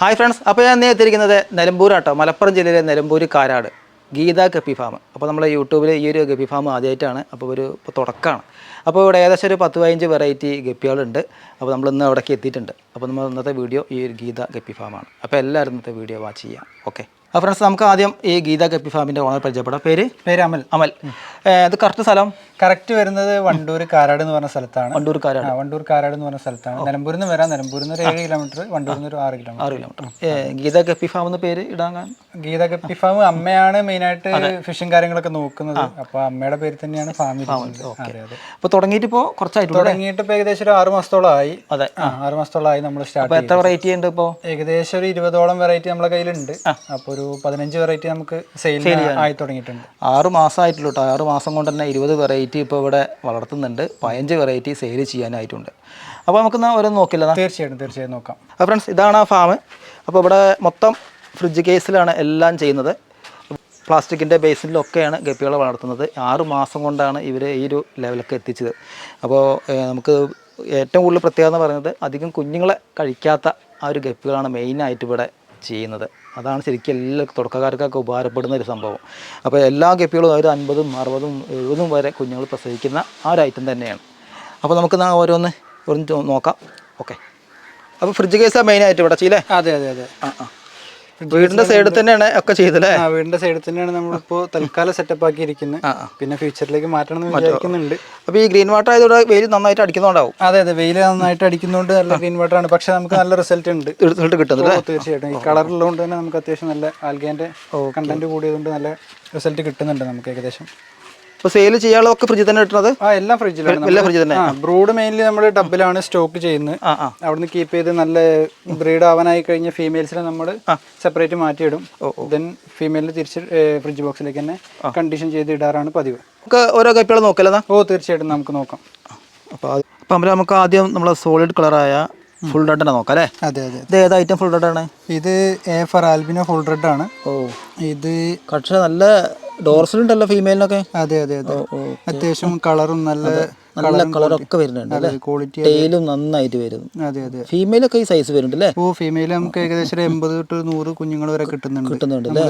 Hi friends അപ്പോൾ ഞാൻ ഇന്ന് എത്തിയിരിക്കുന്നത് നിലമ്പൂരാട്ടോ മലപ്പുറം ജില്ലയിലെ നിലമ്പൂർ കാരാട് ഗീത ഗപ്പി ഫാം. അപ്പോൾ നമ്മൾ യൂട്യൂബിൽ ഈ ഒരു ഗപ്പി ഫാം ആദ്യമായിട്ടാണ്. അപ്പോൾ ഒരു തുടക്കമാണ്. അപ്പോൾ ഇവിടെ ഏകദേശം ഒരു പത്ത് പതിനഞ്ച് വെറൈറ്റി ഗപ്പികളുണ്ട്. അപ്പോൾ നമ്മൾ ഇന്ന് അവിടേക്ക് എത്തിയിട്ടുണ്ട്. അപ്പോൾ നമ്മൾ ഇന്നത്തെ വീഡിയോ ഈ ഒരു ഗീത ഗപ്പി ഫാമാണ് അപ്പോൾ എല്ലാവരും ഇന്നത്തെ വീഡിയോ വാച്ച് ചെയ്യാം ഓക്കെ അപ്പോൾ ഫ്രണ്ട്സ് നമുക്ക് ആദ്യം ഈ ഗീത ഗപ്പി ഫാമിന്റെ ഓണർ പരിചയപ്പെടാം. പേര്? പേര് അമൽ. അമൽ. ഇത് കറക്റ്റ് സ്ഥലം? കറക്റ്റ് വരുന്നത് വണ്ടൂർ കാരാട് എന്ന് പറഞ്ഞ സ്ഥലത്താണ്. വണ്ടൂർ കാരാട്. വണ്ടൂർ കാരാട് എന്ന് പറഞ്ഞ സ്ഥലത്താണ്. നിലമ്പൂരിൽ നിന്ന് വരാം. നിലമ്പൂരിൽ നിന്ന് ഒരു ഏഴ് കിലോമീറ്റർ വണ്ടൂരിൽ നിന്ന് ഒരു ആറ് കിലോമീറ്റർ. ആറ് കിലോമീറ്റർ. ഗീത ഗപ്പി ഫാം എന്ന് പേര് ഇടാൻ? ഗീത ഗപ്പി ഫാം അമ്മയാണ് മെയിനായിട്ട് ഫിഷും കാര്യങ്ങളൊക്കെ നോക്കുന്നത്. അപ്പൊ അമ്മയുടെ പേര് തന്നെയാണ് ഫാമിൽ അപ്പൊ അപ്പോൾ തുടങ്ങിയിട്ട് ഇപ്പോൾ കുറച്ചായിട്ട് തുടങ്ങിയിട്ട് ഏകദേശം ഒരു ആറ് മാസത്തോളമായി. അതെ. ആറു മാസത്തോളമായി നമ്മൾ സ്റ്റാർട്ട് എത്ര വെറൈറ്റി ഉണ്ട് ഇപ്പോൾ ഏകദേശം ഒരു ഇരുപതോളം വെറൈറ്റി നമ്മുടെ കയ്യിലുണ്ട്. അപ്പൊ ഒരു പതിനഞ്ച് വെറൈറ്റി നമുക്ക് സെയിൽ ആയി തുടങ്ങിയിട്ടുണ്ട്. ആറ് മാസമായിട്ടുള്ളൂ കേട്ടോ ആറ് മാസം കൊണ്ട് തന്നെ ഇരുപത് വെറൈറ്റി ഇപ്പോൾ ഇവിടെ വളർത്തുന്നുണ്ട്. പതിനഞ്ച് വെറൈറ്റി സെയിൽ ചെയ്യാനായിട്ടുണ്ട്. അപ്പോൾ നമുക്ക് എന്നാൽ ഓരോന്ന് നോക്കില്ല തീർച്ചയായിട്ടും തീർച്ചയായും നോക്കാം. അപ്പോൾ ഫ്രണ്ട്സ് ഇതാണ് ആ ഫാം അപ്പോൾ ഇവിടെ മൊത്തം ഫ്രിഡ്ജ് കേസിലാണ് എല്ലാം ചെയ്യുന്നത്. പ്ലാസ്റ്റിക്കിന്റെ ബേസിലൊക്കെയാണ് ഗപ്പികളെ വളർത്തുന്നത്. ആറ് മാസം കൊണ്ടാണ് ഇവർ ഈ ഒരു ലെവലൊക്കെ എത്തിച്ചത്. അപ്പോൾ നമുക്ക് ഏറ്റവും കൂടുതൽ പ്രത്യേകത എന്ന് പറയുന്നത് അധികം കുഞ്ഞുങ്ങളെ കഴിക്കാത്ത ആ ഒരു ഗപ്പികളാണ് മെയിനായിട്ട് ഇവിടെ ചെയ്യുന്നത്. അതാണ് ശരിക്കും എല്ലാ തുടക്കക്കാർക്കൊക്കെ ഉപകാരപ്പെടുന്ന ഒരു സംഭവം. അപ്പോൾ എല്ലാ ഗപ്പികളും ഒരു അൻപതും അറുപതും എഴുപതും വരെ കുഞ്ഞുങ്ങൾ പ്രസവിക്കുന്ന ആ ഒരു ഐറ്റം തന്നെയാണ്. അപ്പോൾ നമുക്ക് നാ ഓരോന്ന് ഒന്ന് നോക്കാം. ഓക്കെ. അപ്പോൾ ഫ്രിഡ്ജ് കേസാണ് മെയിനായിട്ട് ഇവിടെ ചെയ്യില്ലേ അതെ അതെ അതെ. ആ ആ. വീടിന്റെ സൈഡിൽ തന്നെയാണ് ഒക്കെ ചെയ്തല്ലേ വീടിന്റെ സൈഡിൽ തന്നെയാണ് നമ്മളിപ്പോ തൽക്കാലം സെറ്റപ്പ് ആക്കിയിരിക്കുന്നത്. പിന്നെ ഫ്യൂച്ചറിലേക്ക് മാറ്റണം എന്ന് വിചാരിക്കുന്നുണ്ട്. അപ്പൊ ഈ ഗ്രീൻ വാട്ടർ ആയതോടെ വെയിൽ നന്നായിട്ട് അടിക്കുന്നുണ്ടാവും അതെ അതെ. വെയിൽ നന്നായിട്ട് അടിക്കുന്നതുകൊണ്ട് നല്ല ഗ്രീൻ വാട്ടർ ആണ്. പക്ഷെ നമുക്ക് നല്ല റിസൾട്ട് ഉണ്ട്. റിസൾട്ട് കിട്ടുന്നത് ഓ, തീർച്ചയായിട്ടും. ഈ കളർ ഉള്ളതുകൊണ്ട് തന്നെ നമുക്ക് അത്യാവശ്യം നല്ല ആൽഗേന്റെ കണ്ടന്റ് കൂടിയതുകൊണ്ട് നല്ല റിസൾട്ട് കിട്ടുന്നുണ്ട് നമുക്ക് ഏകദേശം. അപ്പോൾ സെയിൽ ചെയ്യാനുള്ളതൊക്കെ ഫ്രിഡ്ജിൽ തന്നെ കിട്ടുന്നത് ആ എല്ലാം ഫ്രിഡ്ജിലാണ് എല്ലാം ഫ്രിഡ്ജിൽ തന്നെ. ബ്രൂഡ് മെയിൻലി നമ്മൾ ഡബിലാണ് സ്റ്റോക്ക് ചെയ്യുന്നത്. അവിടുന്ന് കീപ്പ് ചെയ്ത് നല്ല ബ്രീഡ് ആവാനായി കഴിഞ്ഞ ഫീമെയിൽസിനെ നമ്മൾ സെപ്പറേറ്റ് മാറ്റിയിടും. ദെൻ ഫീമെയിലിന് തിരിച്ച് ഫ്രിഡ്ജ് ബോക്സിലേക്ക് തന്നെ കണ്ടീഷൻ ചെയ്ത് ഇടാറാണ് പതിവ്. നമുക്ക് ഓരോ കപ്പികൾ നോക്കല്ലേ ഓ തീർച്ചയായിട്ടും നമുക്ക് നോക്കാം. അപ്പോൾ അത് അപ്പോൾ നമുക്ക് ആദ്യം നമ്മൾ സോളിഡ് കളറായ ഫുൾ റെഡ് നോക്കാം അല്ലേ? അതെ അതെ ഇത് ഏത് ഐറ്റം ഫുൾ റെഡ് ആണ്? ഇത് a fur albino full red ആണ്. ഓ. ഇത് പക്ഷേ നല്ല ഡോർസിലുണ്ടല്ലോ ഫീമെയിലിനൊക്കെ അതെ അതെ അതെ. അത്യാവശ്യം കളറും നല്ല നല്ല കളറൊക്കെ വരുന്നുണ്ട് അല്ലേ? ക്വാളിറ്റി ടെയിലും നന്നായിട്ട് വരുന്നു അതെ അതെ. ഫീമെയിൽ ഒക്കെ ഈ സൈസ് വരുന്നുണ്ട് അല്ലേ ഓ ഫീമെയിൽ നമുക്ക് ഏകദേശം ഒരു എൺപത് തൊട്ട് നൂറ് കുഞ്ഞുങ്ങൾ വരെ കിട്ടുന്നുണ്ട്. കിട്ടുന്നുണ്ട് അല്ലേ?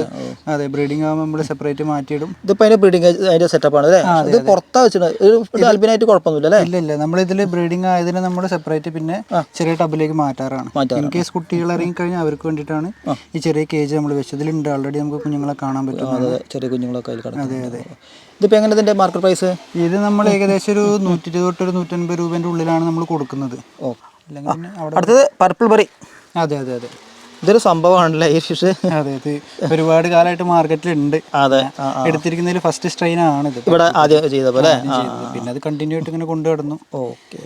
അതെ ബ്രീഡിംഗ് ആകുമ്പോൾ നമ്മൾ സെപ്പറേറ്റ് മാറ്റിയിടും. ഇതിപ്പോ അതിന്റെ ബ്രീഡിംഗ് ബ്രീഡിങ് സെറ്റപ്പ് ആണ് അല്ലേ? ഇത് പുറത്താ വെച്ചിട്ടുണ്ട് ഒരു ആൽബിനായിട്ട് കുഴപ്പമൊന്നുമില്ല അല്ലേ? ഇല്ല ഇല്ല. നമ്മൾ ഇതിൽ ബ്രീഡിംഗ് ആയതിനെ നമ്മൾ സെപ്പറേറ്റ് പിന്നെ ചെറിയ ടബിലേക്ക് മാറ്റാറാണ്. ഇൻ കേസ് കുട്ടികൾ ഇറങ്ങി കഴിഞ്ഞാൽ അവർക്ക് വേണ്ടിയിട്ടാണ് ഈ ചെറിയ കേജ് നമ്മൾ വെച്ചത്. ഇതിലുണ്ട്. ഓൾറെഡി നമുക്ക് കുഞ്ഞുങ്ങളെ കാണാൻ പറ്റും. അതെ ചെറിയ കുഞ്ഞുങ്ങളൊക്കെ അതെ കിടക്കും ഇതിപ്പോൾ എങ്ങനെ ഇതിന്റെ മാർക്കറ്റ് പ്രൈസ് ഇത് നമ്മൾ ഏകദേശം ഒരു നൂറ്റി ഇരുപത് തൊട്ട് ഒരു നൂറ്റൻപത് രൂപേന്റെ ഉള്ളിലാണ് നമ്മൾ കൊടുക്കുന്നത്. ഓ. അല്ലെങ്കിൽ അടുത്തത് പർപ്പിൾ ബറി അതെ അതെ അതെ. ഇതൊരു സംഭവമാണല്ലേ ഈ ഫിഷ് അതെ ഇത് ഒരുപാട് കാലമായിട്ട് മാർക്കറ്റിലുണ്ട് അതെ. എടുത്തിരിക്കുന്നതിൽ ഫസ്റ്റ് സ്ട്രെയിൻ ഇത്. ഇവിടെ ആദ്യം ചെയ്ത പോലെ. പിന്നെ അത് കണ്ടിന്യൂ ആയിട്ട് ഇങ്ങനെ കൊണ്ടു കിടന്നു ഓക്കെ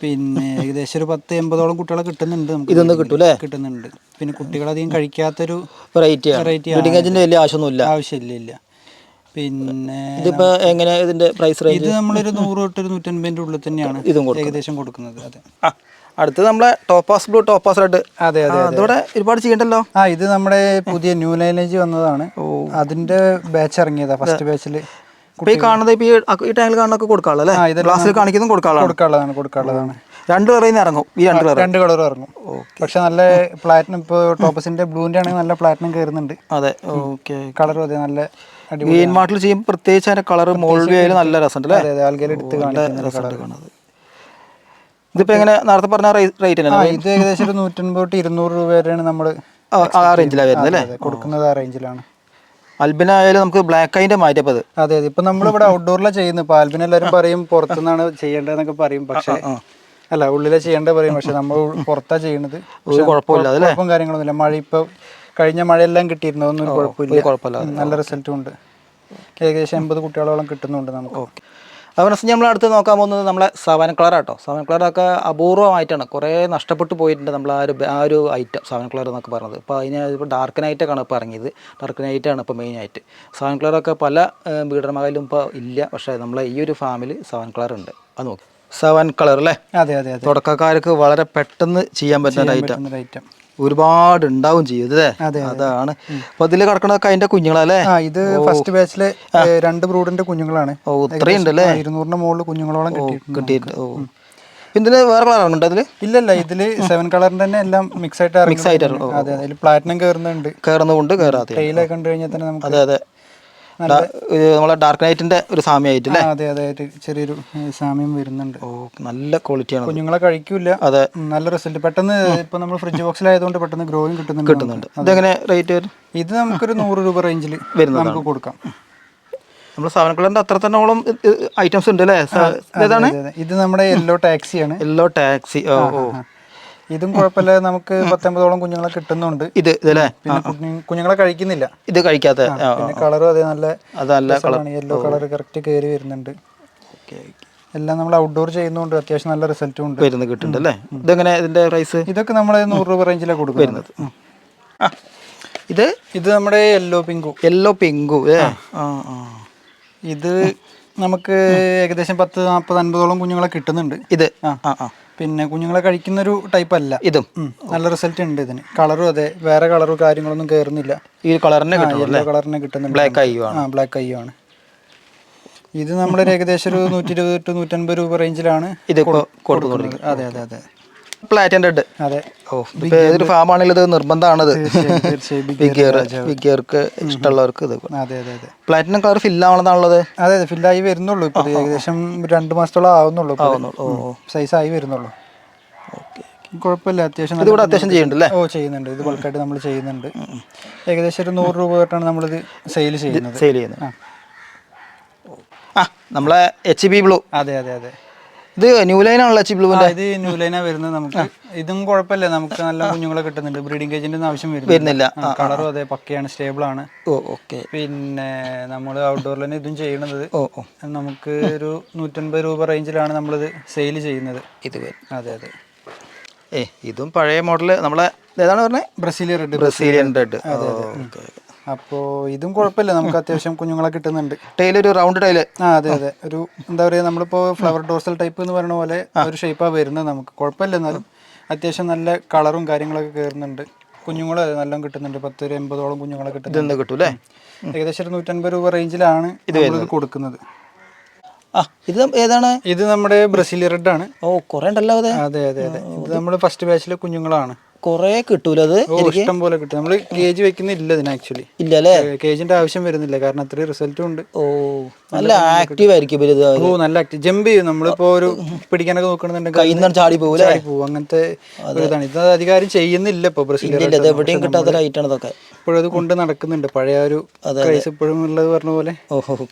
പിന്നെ ഏകദേശം ഒരു പത്ത് എൺപതോളം കുട്ടികളെ കിട്ടുന്നുണ്ട് നമുക്ക് ഇതൊന്നും കിട്ടൂലേ? കിട്ടുന്നുണ്ട്. പിന്നെ കുട്ടികളധികം കഴിക്കാത്തൊരു വെറൈറ്റി വെറൈറ്റി വലിയ ആവശ്യമൊന്നുമില്ല. ആവശ്യമില്ല ഇല്ല. പിന്നെ ഇതിപ്പോ എങ്ങനെ ഇതിന്റെ പ്രൈസ് റേഞ്ച് ഇത് നമ്മളൊരു നൂറ് തൊട്ട് ഒരു നൂറ്റൻപതിന്റെ ഉള്ളിൽ തന്നെയാണ് ഇതും ഏകദേശം കൊടുക്കുന്നത് അതെ. ആ അടുത്തത് നമ്മളെ ടോപ്പാസ് ബ്ലൂ ടോപ്പാസ് റെഡ് അതെ അതെ അതോടെ ഒരുപാട് ചെയ്യണ്ടല്ലോ? ആ ഇത് നമ്മുടെ പുതിയ ന്യൂ ലൈനേജ് വന്നതാണ്. അതിന്റെ ബാച്ച് ഇറങ്ങിയതാ ഫസ്റ്റ് ബാച്ചിൽ ഇപ്പോൾ ഈ കാണുന്നത് ഇപ്പോൾ ഈ ടാങ്കിൽ കാണുന്നൊക്കെ കൊടുക്കാനുള്ള അല്ലേ ഗ്ലാസ്സിൽ കാണിക്കുന്നതും കൊടുക്കാനുള്ള കൊടുക്കാനുള്ളതാണ് കൊടുക്കാനുള്ളതാണ്. രണ്ട് കളറിൽ നിന്ന് ഇറങ്ങും ഈ രണ്ട് കളർ രണ്ട് കളർ ഇറങ്ങും. പക്ഷെ നല്ല പ്ലാറ്റിനം ഇപ്പോൾ ടോപ്പസിന്റെ ബ്ലൂന്റെ ആണെങ്കിൽ നല്ല പ്ലാറ്റിനം കയറുന്നുണ്ട് അതെ ഓക്കെ കളറും അതെ നല്ല ഗ്രീൻ മാർട്ടിൽ ചെയ്യുമ്പോൾ പ്രത്യേകിച്ച് അതിന്റെ കളർ മോൾവി ആയാലും നല്ല രസമുണ്ട് ഇതിപ്പോൾ എങ്ങനെ നേരത്തെ പറഞ്ഞ റേറ്റ് ഇത് ഏകദേശം ഒരു നൂറ്റൻപത് തൊട്ട് ഇരുന്നൂറ് രൂപ വരെയാണ് നമ്മൾ ആ റേഞ്ചിലാണ് വരുന്നത് അല്ലേ? കൊടുക്കുന്നത് ആ റേഞ്ചിലാണ് ആയാലും നമുക്ക് ബ്ലാക്ക് അതിന്റെ മാറ്റിയപ്പോൾ അത്. അതെ അതെ. ഇപ്പൊ നമ്മളിവിടെ ഔട്ട്ഡോറിലാണ് ചെയ്യുന്നത്. ഇപ്പൊ ആൽബിൻ എല്ലാവരും പറയും പുറത്തുനിന്നാണ് ചെയ്യേണ്ടതെന്നൊക്കെ പറയും. പക്ഷെ അല്ല ഉള്ളിലെ ചെയ്യേണ്ടത് പറയും. പക്ഷെ നമ്മൾ പുറത്താ ചെയ്യണത് ഒരു കുഴപ്പമില്ല കാര്യങ്ങളൊന്നുമില്ല. മഴ ഇപ്പൊ കഴിഞ്ഞ മഴയെല്ലാം കിട്ടിയിരുന്നു? കുഴപ്പമില്ല. കുഴപ്പമില്ല. നല്ല റിസൾട്ടും ഉണ്ട്. ഏകദേശം എൺപത് കുട്ടികളോളം കിട്ടുന്നുണ്ട് നമുക്ക്. ഓക്കെ. അതുപോലെ നമ്മൾ അടുത്ത് നോക്കാൻ പോകുന്നത് നമ്മളെ സവൻ കളർ ആട്ടോ സെവൻ കളറൊക്കെ അപൂർവമായിട്ടാണ്. കുറേ നഷ്ടപ്പെട്ടു പോയിട്ടുണ്ട് നമ്മൾ ആ ഒരു ആ ഒരു ഐറ്റം സവൻ കളർ എന്നൊക്കെ പറഞ്ഞത്. അപ്പോൾ അതിന് ഇപ്പോൾ ഡാർക്ക് നൈറ്റൊക്കെയാണ് ഇപ്പോൾ ഇറങ്ങിയത്. ഡാർക്ക് നൈറ്റാണ് ഇപ്പോൾ മെയിനായിട്ട് സവൻ കളറൊക്കെ പല ബീഡർമാരിലും ഇപ്പോൾ ഇല്ല. പക്ഷേ നമ്മളെ ഈ ഒരു ഫാമിൽ സവൻ കളർ ഉണ്ട്. അത് നോക്കി. സവൻ കളർ അല്ലേ? അതെ അതെ അതെ. തുടക്കക്കാർക്ക് വളരെ പെട്ടെന്ന് ചെയ്യാൻ പറ്റുന്ന ഒരു ഐറ്റം ഒരുപാട് ഉണ്ടാവും ചെയ്യും അല്ലേ? അതെ, അതാണ്. അപ്പൊ ഇതിൽ കിടക്കണതൊക്കെ അതിന്റെ കുഞ്ഞുങ്ങളല്ലേ? ഇത് ഫസ്റ്റ് ബാച്ചിലെ രണ്ട് ബ്രൂഡിന്റെ കുഞ്ഞുങ്ങളാണ്. ഓ ഇത്രയുണ്ട് അല്ലേ ആ, ഇരുന്നൂറിന്റെ മുകളിൽ കുഞ്ഞുങ്ങളോളം കിട്ടിയിട്ടുണ്ട് കിട്ടിയിട്ട് ഓ. ഇതിൽ വേറെ കളറുണ്ട് അതിൽ ഇല്ലല്ല ഇതിൽ സെവൻ കളറിന്റെ തന്നെ എല്ലാം മിക്സ് ആയിട്ട് മിക്സ് ആയിട്ട് അതെ അതിൽ പ്ലാറ്റിനം കയറുന്നുണ്ട് കയറുന്നതുകൊണ്ട് കയറാതെ കണ്ടു കഴിഞ്ഞാൽ തന്നെ നമുക്ക് അതെ അതെ. നമ്മളെ ഡാർക്ക് നൈറ്റിന്റെ ഒരു സാമ്യമായിട്ട് അതെ അതെ ചെറിയൊരു സാമ്യം വരുന്നുണ്ട്. ഓ നല്ല ക്വാളിറ്റിയാണ് കുഞ്ഞുങ്ങളെ കഴിക്കൂല അതെ. നല്ല റിസൾട്ട് പെട്ടെന്ന് ഇപ്പൊ നമ്മൾ ഫ്രിഡ്ജ് ബോക്സിലായതുകൊണ്ട് പെട്ടെന്ന് ഗ്രോയിങ് കിട്ടുന്നുണ്ട് കിട്ടുന്നുണ്ട്. ഇതെങ്ങനെ റേറ്റ് വരും? ഇത് നമുക്കൊരു നൂറ് രൂപ റേഞ്ചിൽ നമുക്ക് കൊടുക്കാം. നമ്മൾ സെവൻ കളറിന്റെ അത്ര തന്നോളം ഐറ്റംസ് ഉണ്ട് അല്ലേ. ഇത് നമ്മുടെ യെല്ലോ ടാക്സിയാണ് യെല്ലോ ടാക്സി ഓ ഓ. ഇതും കുഴപ്പമില്ല നമുക്ക് പത്തൊമ്പതോളം കുഞ്ഞുങ്ങളെ കിട്ടുന്നുണ്ട്. ഇത് ഇതല്ലേ? കുഞ്ഞുങ്ങളെ കഴിക്കുന്നില്ല. ഇത് കഴിക്കാത്ത കളറും അതേ നല്ല അതല്ല കളർ യെല്ലോ കളർ കറക്റ്റ് കയറി വരുന്നുണ്ട്. എല്ലാം നമ്മൾ ഔട്ട്ഡോർ ചെയ്യുന്നതുകൊണ്ട് അത്യാവശ്യം നല്ല റിസൾട്ടും ഉണ്ട്. വരുന്നത് കിട്ടുന്നുണ്ട് അല്ലേ? ഇതെങ്ങനെ ഇതിന്റെ പ്രൈസ് ഇതൊക്കെ നമ്മൾ നൂറ് രൂപ റേഞ്ചിലാണ് കൊടുക്കുന്നത്. ഇത്? ഇത് നമ്മുടെ യെല്ലോ പിങ്കു യെല്ലോ പിങ്കു ഇത് നമുക്ക് ഏകദേശം പത്ത് നാൽപ്പത് അൻപതോളം കുഞ്ഞുങ്ങളെ കിട്ടുന്നുണ്ട്. ഇത്? ആ ആ. പിന്നെ കുഞ്ഞുങ്ങളെ കഴിക്കുന്ന ഒരു ടൈപ്പ് അല്ല. ഇതും. നല്ല റിസൾട്ട് ഉണ്ട് ഇതിന്. കളറും അതെ. വേറെ കളറും കാര്യങ്ങളൊന്നും കയറുന്നില്ല ഈ കളറിനെ യെല്ലോ കളറിനെ കിട്ടുന്നുണ്ട്. ബ്ലാക്ക് അയ്യോ ആ ബ്ലാക്ക് ഐ ആണ്. ഇത് നമ്മളൊരു ഏകദേശം ഒരു നൂറ്റി ഇരുപത് ടു നൂറ്റൻപത് രൂപ റേഞ്ചിലാണ് ഇത് കൊടുക്കുന്നത്. അതെ അതെ അതെ. പ്ലാറ്റൻ റെഡ് അതെ. ഓ ഇപ്പൊ ഏതൊരു ഫാം ആണെങ്കിലും ഇത് നിർബന്ധമാണത്. ബിഗിയർക്ക് ഇഷ്ടമുള്ളവർക്ക് ഇത് അതെ അതെ അതെ. പ്ലാറ്റിനം കളർ ഫില്ല് ആവണമെന്നാണുള്ളത്? അതെ അതെ ഫില്ലായി വരുന്നുള്ളൂ ഇപ്പൊ ഏകദേശം രണ്ട് മാസത്തോളം ആവുന്നുള്ളൂ സൈസ് ആയി വരുന്നുള്ളൂ. കുഴപ്പമില്ല അത്യാവശ്യം ഇതിവിടെ അത്യാവശ്യം ചെയ്യുന്നുണ്ടല്ലേ? ഓ ചെയ്യുന്നുണ്ട്. ഇത് ബൾക്കായിട്ട് നമ്മൾ ചെയ്യുന്നുണ്ട്. ഏകദേശം ഒരു നൂറ് രൂപ തൊട്ടാണ് നമ്മളിത് സെയിൽ ചെയ്യുന്നത്. സെയിൽ ചെയ്യുന്നത്. ആ. നമ്മളെ എച്ച് ബി ബ്ലൂ അതെ അതെ അതെ. ഇത് ന്യൂ ലൈൻ ആണല്ലോ ആ, ബ്ലൂവിന്റെ ഇത് ന്യൂ ലൈനാ വരുന്നത് നമുക്ക്. ഇതും കുഴപ്പമില്ല. നമുക്ക് നല്ല കുഞ്ഞുങ്ങളെ കിട്ടുന്നുണ്ട്. ബ്രീഡിംഗ് കേജിന്റെ ആവശ്യം വരുന്നില്ല. കളറും അതെ പക്കയാണ് സ്റ്റേബിൾ ആണ്. ഓക്കെ. പിന്നെ നമ്മൾ ഔട്ട്ഡോറിൽ തന്നെ ഇതും ചെയ്യണത് നമുക്ക് ഒരു നൂറ്റൻപത് രൂപ റേഞ്ചിലാണ് നമ്മളിത് സെയിൽ ചെയ്യുന്നത്. ഇത് അതെ അതെ. ഏ ഇതും പഴയ മോഡൽ നമ്മളെ ഏതാണ് പറഞ്ഞത് ബ്രസീലിയൻ റെഡ് ബ്രസീലിയൻ റെഡ് അപ്പോൾ ഇതും കുഴപ്പമില്ല. നമുക്ക് അത്യാവശ്യം കുഞ്ഞുങ്ങളെ കിട്ടുന്നുണ്ട്. ടൈൽ ഒരു റൗണ്ട് ടൈൽ ആ അതെ അതെ. ഒരു എന്താ പറയുക നമ്മളിപ്പോൾ ഫ്ലവർ ഡോർസൽ ടൈപ്പ് എന്ന് പറയുന്ന പോലെ ഒരു ഷേപ്പാണ് വരുന്നത് നമുക്ക്. കുഴപ്പമില്ല എന്നാലും അത്യാവശ്യം നല്ല കളറും കാര്യങ്ങളൊക്കെ കയറുന്നുണ്ട് കുഞ്ഞുങ്ങളും നല്ലോണം കിട്ടുന്നുണ്ട്. പത്ത് ഒരു എൺപതോളം കുഞ്ഞുങ്ങളെ കിട്ടുന്നുണ്ട്. കിട്ടും അല്ലേ ഏകദേശം ഒരു നൂറ്റൻപത് രൂപ റേഞ്ചിലാണ് ഇത് കൊടുക്കുന്നത്. ആ ഇത് ഏതാണ്? ഇത് നമ്മുടെ ബ്രസീലിയൻ റെഡ് ആണ്. ഓ കുറേ ഉണ്ടല്ലോ അതെ. അതെ അതെ ഇത് നമ്മുടെ ഫസ്റ്റ് ബാച്ചിലെ കുഞ്ഞുങ്ങളാണ്. കുറേ കിട്ടൂല അത് ഇഷ്ടം പോലെ കിട്ടും. നമ്മൾ കേജ് വെക്കുന്നില്ല ഇതിന് ആക്ച്വലി ഇല്ല അല്ലേ കേജിന്റെ ആവശ്യം വരുന്നില്ല. കാരണം അത്രയും റിസൾട്ടും ഉണ്ട്. ഓ നല്ല ആക്റ്റീവ് ആയിരിക്കും ഓ നല്ല ആക്റ്റീവ് ജമ്പ് ചെയ്യും. നമ്മളിപ്പോ ഒരു പിടിക്കാനൊക്കെ നോക്കണമെന്നുണ്ടെങ്കിൽ കയ്യിൽ നിന്ന് ചാടി പോകും ചാടി പോകും അങ്ങനത്തെ ഒരു ഇതാണ്. ഇത് അധികാരം ചെയ്യുന്നില്ല ഇപ്പൊ ഇത് എവിടെയും കിട്ടാത്ത ഇതൊക്കെ. ഇപ്പോഴും അത് കൊണ്ട് നടക്കുന്നുണ്ട്. പഴയ ഒരു ക്രൈസ് ഇപ്പോഴും ഉള്ളത് പറഞ്ഞ പോലെ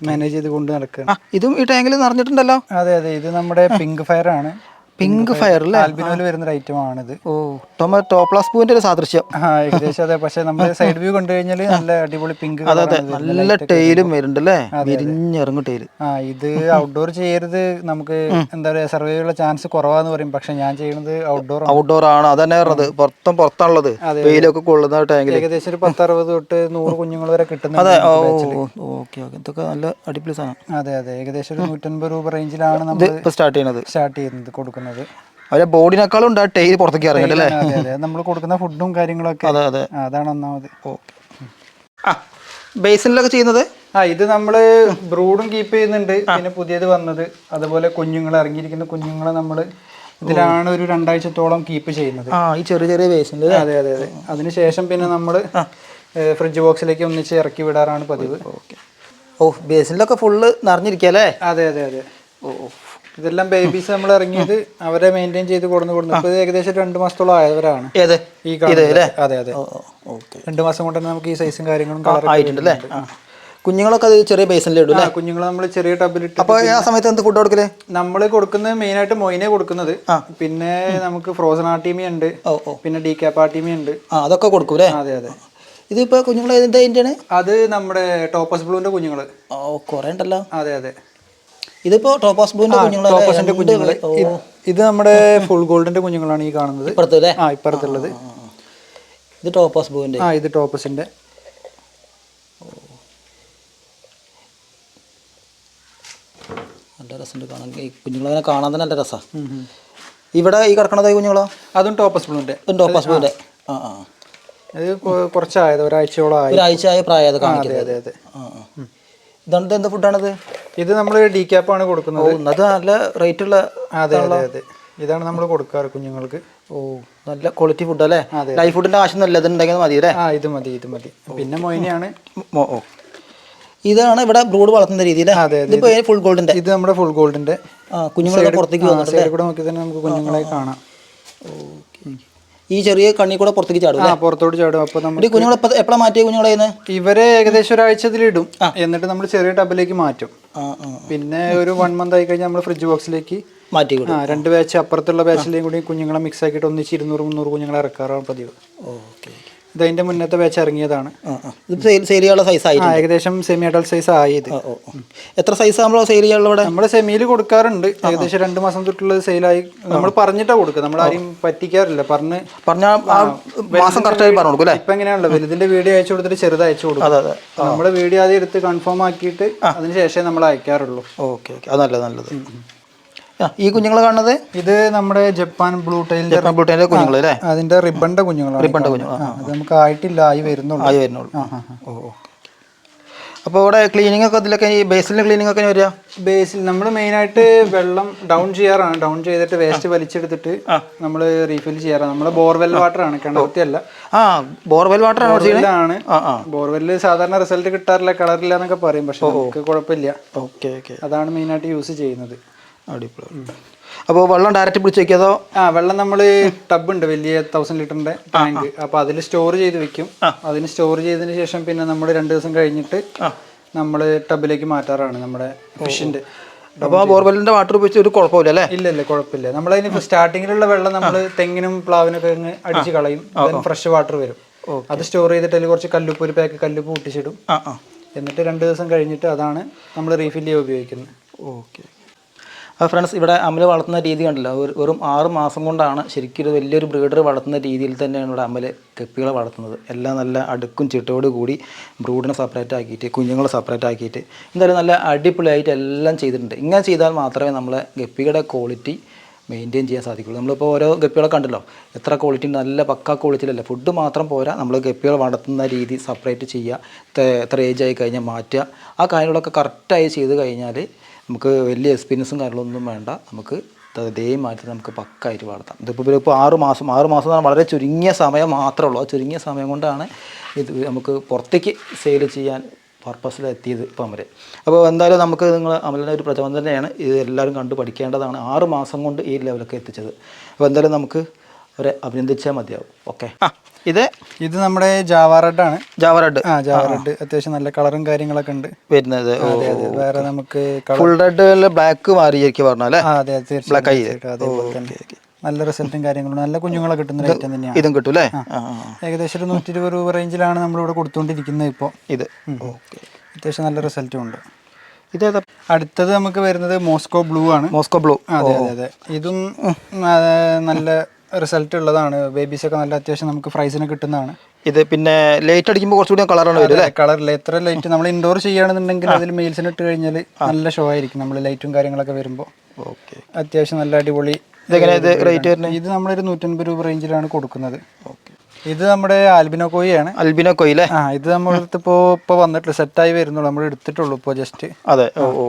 മാനേജ് ചെയ്ത് കൊണ്ട് നടക്കുക ഇതും ഈ ടാങ്കിൽ നിറഞ്ഞിട്ടുണ്ടല്ലോ. അതെ അതെ. ഇത് നമ്മുടെ പിങ്ക് ഫയർ ആണ്. പിങ്ക് ഫയർ ആൽബിനോയിൽ വരുന്ന ഒരു ഐറ്റം ആണിത്. ഓ ടൊമ ടോപ്ലാസ് പൂവിന്റെ ഒരു സാദൃശ്യം. ഏകദേശം അതെ. പക്ഷെ നമ്മൾ സൈഡ് വ്യൂ കണ്ടു കഴിഞ്ഞാൽ നല്ല അടിപൊളി പിങ്ക് അതെ അതെ. നല്ല ടൈലും വരുന്നുണ്ട് അല്ലേ വിരിഞ്ഞിറങ്ങും ടൈൽ ആ ഇത് ഔട്ട്ഡോർ ചെയ്യരുത്. നമുക്ക് എന്താ പറയാ സർവേ ചെയ്യാനുള്ള ചാൻസ് കുറവാന്ന് പറയും. പക്ഷെ ഞാൻ ചെയ്യുന്നത് ഔട്ട്ഡോർ ഔട്ട്ഡോർ ആണ്. അതന്നെ പറഞ്ഞത്. പുറത്തും പുറത്താണുള്ളത്. വെയിലൊക്കെ കൊള്ളുന്ന ടാങ്കിൽ ഏകദേശം ഒരു പത്തറുപത് തൊട്ട് നൂറ് കുഞ്ഞുങ്ങൾ വരെ കിട്ടുന്നത് അതെ. Okay okay. ഇതൊക്കെ നല്ല അടിപൊളി സാധനം. അതെ അതെ. ഏകദേശം ഒരു നൂറ്റൻപത് രൂപ റേഞ്ചിലാണ് നമ്മൾ സ്റ്റാർട്ട് ചെയ്യുന്നത്. സ്റ്റാർട്ട് ചെയ്യുന്നത് കൊടുക്കുന്നത്. അവരെ ബോഡിനേക്കാളും ഉണ്ട് ടൈൽ പുറത്തേക്ക് അല്ലേ? അതെ നമ്മൾ കൊടുക്കുന്ന ഫുഡും കാര്യങ്ങളൊക്കെ അതെ അതെ. അതാണ് ഒന്നാമത്. ആ ബേസിനിലൊക്കെ ചെയ്യുന്നത്? ആ ഇത് നമ്മൾ ബ്രൂഡും കീപ്പ് ചെയ്യുന്നുണ്ട്. പിന്നെ പുതിയത് വന്നത് അതുപോലെ കുഞ്ഞുങ്ങൾ ഇറങ്ങിയിരിക്കുന്ന കുഞ്ഞുങ്ങളെ നമ്മൾ ഇതിലാണ് ഒരു രണ്ടാഴ്ചത്തോളം കീപ്പ് ചെയ്യുന്നത്. ആ ഈ ചെറിയ ചെറിയ അതെ അതെ അതെ. അതിനുശേഷം പിന്നെ നമ്മൾ ഫ്രിഡ്ജ് ബോക്സിലേക്ക് ഒന്നിച്ച് ഇറക്കി വിടാറാണ് പതിവ്. ഓക്കെ ഓ ബേസിനിലൊക്കെ ഫുള്ള് നിറഞ്ഞിരിക്കുക അല്ലേ? അതെ അതെ അതെ. ഓ. ഇതെല്ലാം ബേബീസ് നമ്മൾ ഇറങ്ങിയത് അവരെ മെയിന്റെയിൻ ചെയ്ത് കൊടുന്ന് കൊടുന്നു. ഇപ്പൊ ഏകദേശം രണ്ട് മാസത്തോളം ആയവരാണ് ഏത്? ഈ. അതെ അതെ. രണ്ട് മാസം കൊണ്ട് തന്നെ നമുക്ക് ഈ സൈസും കാര്യങ്ങളും ആയിട്ടുണ്ട് അല്ലേ കുഞ്ഞുങ്ങളൊക്കെ അത് ചെറിയ ബേസിനിലേ ഇടും കുഞ്ഞുങ്ങൾ നമ്മൾ ചെറിയ ടബിലിട്ട് അപ്പോൾ ആ സമയത്ത് എന്ത് ഫുഡ് കൊടുക്കൽ? നമ്മൾ കൊടുക്കുന്നത് മെയിൻ ആയിട്ട് മൊയിനെ കൊടുക്കുന്നത്. പിന്നെ നമുക്ക് ഫ്രോസൺ ആർട്ടീമി ഉണ്ട്. പിന്നെ ഡി ക്യാപ്പ് ആർട്ടീമി ഉണ്ട് അതൊക്കെ കൊടുക്കും അല്ലേ അതെ അതെ. ഇതിപ്പോൾ കുഞ്ഞുങ്ങൾ അതിന്റെയാണ് അത് നമ്മുടെ ടോപ്പസ് ബ്ലൂവിന്റെ കുഞ്ഞുങ്ങൾ ഓ കുറേ ഉണ്ടല്ലോ. അതെ അതെ. ഇതിപ്പോൾ ടോപ്പാസ് ബൂവിന്റെ കുഞ്ഞുങ്ങളെ. കുഞ്ഞുങ്ങൾ ഇത് നമ്മുടെ ഫുൾ ഗോൾഡിന്റെ കുഞ്ഞുങ്ങളാണ് ഈ കാണുന്നത്. ഇപ്പുറത്ത് ആ ഇപ്പുറത്തുള്ളത്. ഇത് ടോപ്പാസ് ബൂവിന്റെ ആ ഇത് ടോപ്പസിന്റെ നല്ല രസമുണ്ട് കാണാൻ. ഈ കുഞ്ഞുങ്ങളെ കാണാൻ തന്നെ നല്ല രസമാണ് ഇവിടെ ഈ കിടക്കണതായി കുഞ്ഞുങ്ങളോ? അതും ടോപ്പസ് ബ്ലൂവിന്റെ ടോപ്പസ് ബൂവിന്റെ ആ. ആ ഇത് കുറച്ചായത് ഒരാഴ്ചയോളം ആയി ഒരാഴ്ച ആയ പ്രായം അത് അതെ അതെ. അതെ ആ. ആ ഇതാണ് എന്ത് ഫുഡാണിത്? ഇത് നമ്മൾ ഡി ക്യാപ്പ് ആണ് കൊടുക്കുന്നത്. അത് നല്ല റേറ്റ് ഉള്ള അതെ അതെ അതെ. ഇതാണ് നമ്മൾ കൊടുക്കാറ് കുഞ്ഞുങ്ങൾക്ക്. ഓ നല്ല ക്വാളിറ്റി ഫുഡ് അല്ലേ. ലൈഫ് ഫുഡിന്റെ ആവശ്യം നല്ല ഇതുണ്ടെങ്കിൽ മതി അല്ലേ? ആ ഇത് മതി ഇത് മതി. പിന്നെ മൊയിനെയാണ്. ഓ ഇതാണ് ഇവിടെ ബ്രൂഡ് വളർത്തുന്ന രീതിയിൽ അതെ. ഫുൾ ഗോൾഡിന്റെ ഇത് നമ്മുടെ ഫുൾ ഗോൾഡിന്റെ കുഞ്ഞുങ്ങളെ പുറത്തേക്ക് കൂടെ നോക്കി തന്നെ നമുക്ക് കുഞ്ഞുങ്ങളെ കാണാം. ഈ ചെറിയ കണ്ണി കൂടെ പുറത്തേക്ക് ചാടും ആ പുറത്തോട്ട് ചാടും. അപ്പൊ നമ്മൾ കുഞ്ഞുങ്ങളെ എപ്പോഴാണ് മാറ്റിയ കുഞ്ഞുങ്ങളെ ഇവരെ ഏകദേശം ഒരാഴ്ചത്തിലിടും എന്നിട്ട് നമ്മൾ ചെറിയ ടബിലേക്ക് മാറ്റും. പിന്നെ ഒരു വൺ മന്ത് ആയി കഴിഞ്ഞാൽ നമ്മൾ ഫ്രിഡ്ജ് ബോക്സിലേക്ക് മാറ്റി ആ രണ്ട് ബാച്ച് അപ്പുറത്തുള്ള ബാച്ചിലെയും കൂടി കുഞ്ഞുങ്ങളെ മിക്സ് ആക്കിയിട്ട് ഒന്നിച്ച് ഇരുന്നൂറ് മുന്നൂറ് കുഞ്ഞുങ്ങളെ ഇറക്കാറാണ് പതിവ്. ഓക്കെ. ഇത് അതിന്റെ മുന്നത്തെ ബാച്ച് ഇറങ്ങിയതാണ്. ആ ആ. ഇത് സെയിൽ സെയിൽ ചെയ്യാനുള്ള സൈസ് ആയി ആ ഏകദേശം സെമി അഡൽ സൈസ് ആയി ഇത് ഓ ഓ. എത്ര സൈസ് നമ്മൾ സെയിൽ ചെയ്യാനുള്ള ഇവിടെ? നമ്മൾ സെമിയിൽ കൊടുക്കാറുണ്ട്. ഏകദേശം രണ്ട് മാസം തൊട്ടുള്ളത് സെയിലായി നമ്മൾ പറഞ്ഞിട്ടാ കൊടുക്കുക നമ്മൾ ആരെയും പറ്റിക്കാറില്ല. പറഞ്ഞ് പറഞ്ഞാൽ ആ മാസം കറക്റ്റായി പറഞ്ഞു കൊടുക്കും ഇപ്പൊ എങ്ങനെയാണല്ലോ വലുതിന്റെ വീഡിയോ അയച്ചു കൊടുത്തിട്ട് ചെറുത് അയച്ചു കൊടുക്കും. നമ്മൾ വീഡിയോ ആദ്യം എടുത്ത് കൺഫേം ആക്കിയിട്ട് അതിന് ശേഷമേ നമ്മൾ അയക്കാറുള്ളൂ. Okay okay. അത് നല്ലത് നല്ലത്. ഈ കുഞ്ഞുങ്ങൾ കാണുന്നത്? ഇത് നമ്മുടെ ജപ്പാൻ ബ്ലൂ ടൈലിന്റെ ജപ്പാൻ ടൈലിന്റെ കുഞ്ഞുങ്ങൾ അല്ലേ അതിന്റെ റിബണിന്റെ കുഞ്ഞുങ്ങളാണ്. റിബണിന്റെ കുഞ്ഞു അത് നമുക്ക് ആയിട്ടില്ല ആയി വരുന്നുള്ളൂ. ആയി വരുന്നുള്ളൂ. ഓ അപ്പോൾ ഇവിടെ ക്ലീനിങ് ഒക്കെ ഇതിലൊക്കെ ഈ ബേസിലെ ക്ലീനിങ് ഒക്കെ വരിക? ബേസിൽ നമ്മൾ മെയിനായിട്ട് വെള്ളം ഡൗൺ ചെയ്യാറാണ്. ഡൗൺ ചെയ്തിട്ട് വേസ്റ്റ് വലിച്ചെടുത്തിട്ട് നമ്മൾ റീഫിൽ ചെയ്യാറാണ്. നമ്മൾ ബോർവെൽ വാട്ടർ ആണ് കിണർത്തി ആ ബോർവെൽ വാട്ടർ ആണ് ബോർവെല്ലിൽ സാധാരണ റിസൾട്ട് കിട്ടാറില്ല കളറില്ല എന്നൊക്കെ പറയും. പക്ഷെ നമുക്ക് കുഴപ്പമില്ല. Okay okay. അതാണ് മെയിനായിട്ട് യൂസ് ചെയ്യുന്നത്. അടിപൊളി അപ്പോൾ വെള്ളം ഡയറക്റ്റ് പിടിച്ച് വെക്കാതോ ആ വെള്ളം നമ്മൾ ടബ് ഉണ്ട് വലിയ തൗസൻഡ് ലിറ്ററിന്റെ ടാങ്ക് അപ്പൊ അതിൽ സ്റ്റോർ ചെയ്ത് വെക്കും. അതിന് സ്റ്റോർ ചെയ്തതിന് ശേഷം പിന്നെ നമ്മൾ രണ്ട് ദിവസം കഴിഞ്ഞിട്ട് നമ്മൾ ടബിലേക്ക് മാറ്റാറാണ് നമ്മുടെ ഫിഷിന്റെ അപ്പോൾ ബോർവെല്ലിന്റെ വാട്ടർ ഉപയോഗിച്ച് ഒരു കുഴപ്പമില്ല അല്ലേ? ഇല്ല ഇല്ല കുഴപ്പമില്ല. നമ്മളതിന് സ്റ്റാർട്ടിങ്ങിലുള്ള വെള്ളം നമ്മൾ തെങ്ങിനും പ്ലാവിനൊക്കെ അങ്ങ് അടിച്ച് കളയും. ഫ്രഷ് വാട്ടർ വരും. അത് സ്റ്റോർ ചെയ്തിട്ട് അതിൽ കുറച്ച് കല്ലുപ്പ് ഒരു പാക്ക് കല്ലുപ്പ് പൊട്ടിച്ചിടും എന്നിട്ട് രണ്ട് ദിവസം കഴിഞ്ഞിട്ട് അതാണ് നമ്മൾ റീഫിൽ ചെയ്യാൻ ഉപയോഗിക്കുന്നത്. ഓക്കെ. അപ്പോൾ ഫ്രണ്ട്സ് ഇവിടെ അമൽ വളർത്തുന്ന രീതി കണ്ടല്ലോ. ഒരു വെറും ആറ് മാസം കൊണ്ടാണ് ശരിക്കും ഒരു വലിയൊരു ബ്രീഡർ വളർത്തുന്ന രീതിയിൽ തന്നെയാണ് ഇവിടെ അമൽ കപ്പികളെ വളർത്തുന്നത്. എല്ലാം നല്ല അടുക്കും ചിട്ടയോട് കൂടി ബ്രൂഡിനെ സെപ്പറേറ്റ് ആക്കിയിട്ട് കുഞ്ഞുങ്ങളെ സെപ്പറേറ്റ് ആക്കിയിട്ട് എന്തായാലും നല്ല അടിപൊളിയായിട്ട് എല്ലാം ചെയ്തിട്ടുണ്ട്. ഇങ്ങനെ ചെയ്താൽ മാത്രമേ നമ്മളെ ഗപ്പിയുടെ ക്വാളിറ്റി മെയിന്റെയിൻ ചെയ്യാൻ സാധിക്കുള്ളൂ. നമ്മളിപ്പോൾ ഓരോ ഗപ്പികളെ കണ്ടല്ലോ. എത്ര ക്വാളിറ്റി നല്ല പക്ക ക്വാളിറ്റിയിലല്ല ഫുഡ് മാത്രം പോരാ നമ്മൾ ഗപ്പികളെ വളർത്തുന്ന രീതി സെപ്പറേറ്റ് ചെയ്യുക എത്ര ഏജ് ആയി കഴിഞ്ഞാൽ മാറ്റുക. ആ കാര്യങ്ങളൊക്കെ കറക്റ്റായി ചെയ്ത് കഴിഞ്ഞാൽ നമുക്ക് വലിയ എക്സ്പീരിയൻസും കാര്യങ്ങളൊന്നും വേണ്ട. നമുക്ക് അതേ മാറ്റി നമുക്ക് പക്കായിട്ട് വളർത്താം. ഇതിപ്പോൾ ഇപ്പോൾ ആറ് മാസം ആറ് മാസം എന്ന് വളരെ ചുരുങ്ങിയ സമയം മാത്രമേ ഉള്ളൂ. ആ ചുരുങ്ങിയ സമയം കൊണ്ടാണ് ഇത് നമുക്ക് പുറത്തേക്ക് സെയിൽ ചെയ്യാൻ പർപ്പസിൽ എത്തിയത് ഇപ്പം വരെ അപ്പോൾ എന്തായാലും നമുക്ക് നിങ്ങൾ അമലിന്റെ ഒരു പ്രചോദനം തന്നെയാണ്. ഇത് എല്ലാവരും കണ്ടു പഠിക്കേണ്ടതാണ്. ആറ് മാസം കൊണ്ട് ഈ ലെവലൊക്കെ എത്തിച്ചത്. അപ്പോൾ എന്തായാലും നമുക്ക് അവരെ അഭിനന്ദിച്ചാൽ മതിയാവും. ഓക്കെ. ആ. ഇത്? ഇത് നമ്മുടെ ജാവ റെഡ് ആണ്. ജാവ റെഡ് ആ ജാവ റെഡ് അത്യാവശ്യം നല്ല കളറും കാര്യങ്ങളൊക്കെ ഉണ്ട്. വരുന്നത്. അതെ അതെ. വേറെ നമുക്ക് ഫുൾ റെഡ് ബ്ലാക്ക് മാറിയിരിക്കും പറഞ്ഞാൽ ആ അതെ. തീർച്ചയായിട്ടും നല്ല റിസൾട്ടും കാര്യങ്ങളും. നല്ല കുഞ്ഞുങ്ങളെ കിട്ടുന്ന ഐറ്റം തന്നെയാണ്. ഇതും കിട്ടും അല്ലേ. ഏകദേശം ഒരു നൂറ്റി ഇരുപത് രൂപ റേഞ്ചിലാണ് നമ്മളിവിടെ കൊടുത്തുകൊണ്ടിരിക്കുന്നത് ഇപ്പോൾ ഇത്. ഓക്കെ. അത്യാവശ്യം നല്ല റിസൾട്ടും ഉണ്ട്. ഇതേതാ? അടുത്തത് നമുക്ക് വരുന്നത് മോസ്കോ ബ്ലൂ ആണ്. മോസ്കോ ബ്ലൂ അതെ അതെ അതെ. ഇതും നല്ല റിസൾട്ട് ഉള്ളതാണ്. ബേബീസ് ഒക്കെ നല്ല അത്യാവശ്യം നമുക്ക് ഫ്രൈസിന് കിട്ടുന്നതാണ്. ഇത് പിന്നെ ലൈറ്റ് അടിക്കുമ്പോൾ കുറച്ചുകൂടി കളറാണ് വരും അല്ലേ? കളറിൽ എത്ര ലൈറ്റ് നമ്മൾ ഇൻഡോർ ചെയ്യുകയാണെന്നുണ്ടെങ്കിൽ അതിൽ മെയിൽസിന് ഇട്ട് കഴിഞ്ഞാൽ നല്ല ഷോ ആയിരിക്കും. നമ്മൾ ലൈറ്റും കാര്യങ്ങളൊക്കെ വരുമ്പോൾ ഓക്കെ അത്യാവശ്യം നല്ല അടിപൊളി ഇതെങ്ങനെ ഇത് റേറ്റ് വരുന്നത്? ഇത് നമ്മളൊരു നൂറ്റൻപത് രൂപ റേഞ്ചിലാണ് കൊടുക്കുന്നത്. ഇത് നമ്മുടെ ആൽബിനോ കോയിയാണ്. അൽബിനോ കൊയിലേ ആ ഇത് നമ്മളടുത്ത് ഇപ്പോ ഇപ്പൊ വന്നിട്ടില്ല സെറ്റായി വരുന്നുള്ളൂ നമ്മൾ എടുത്തിട്ടുള്ളൂ ഇപ്പോ ജസ്റ്റ് അതെ ഓ ഓ.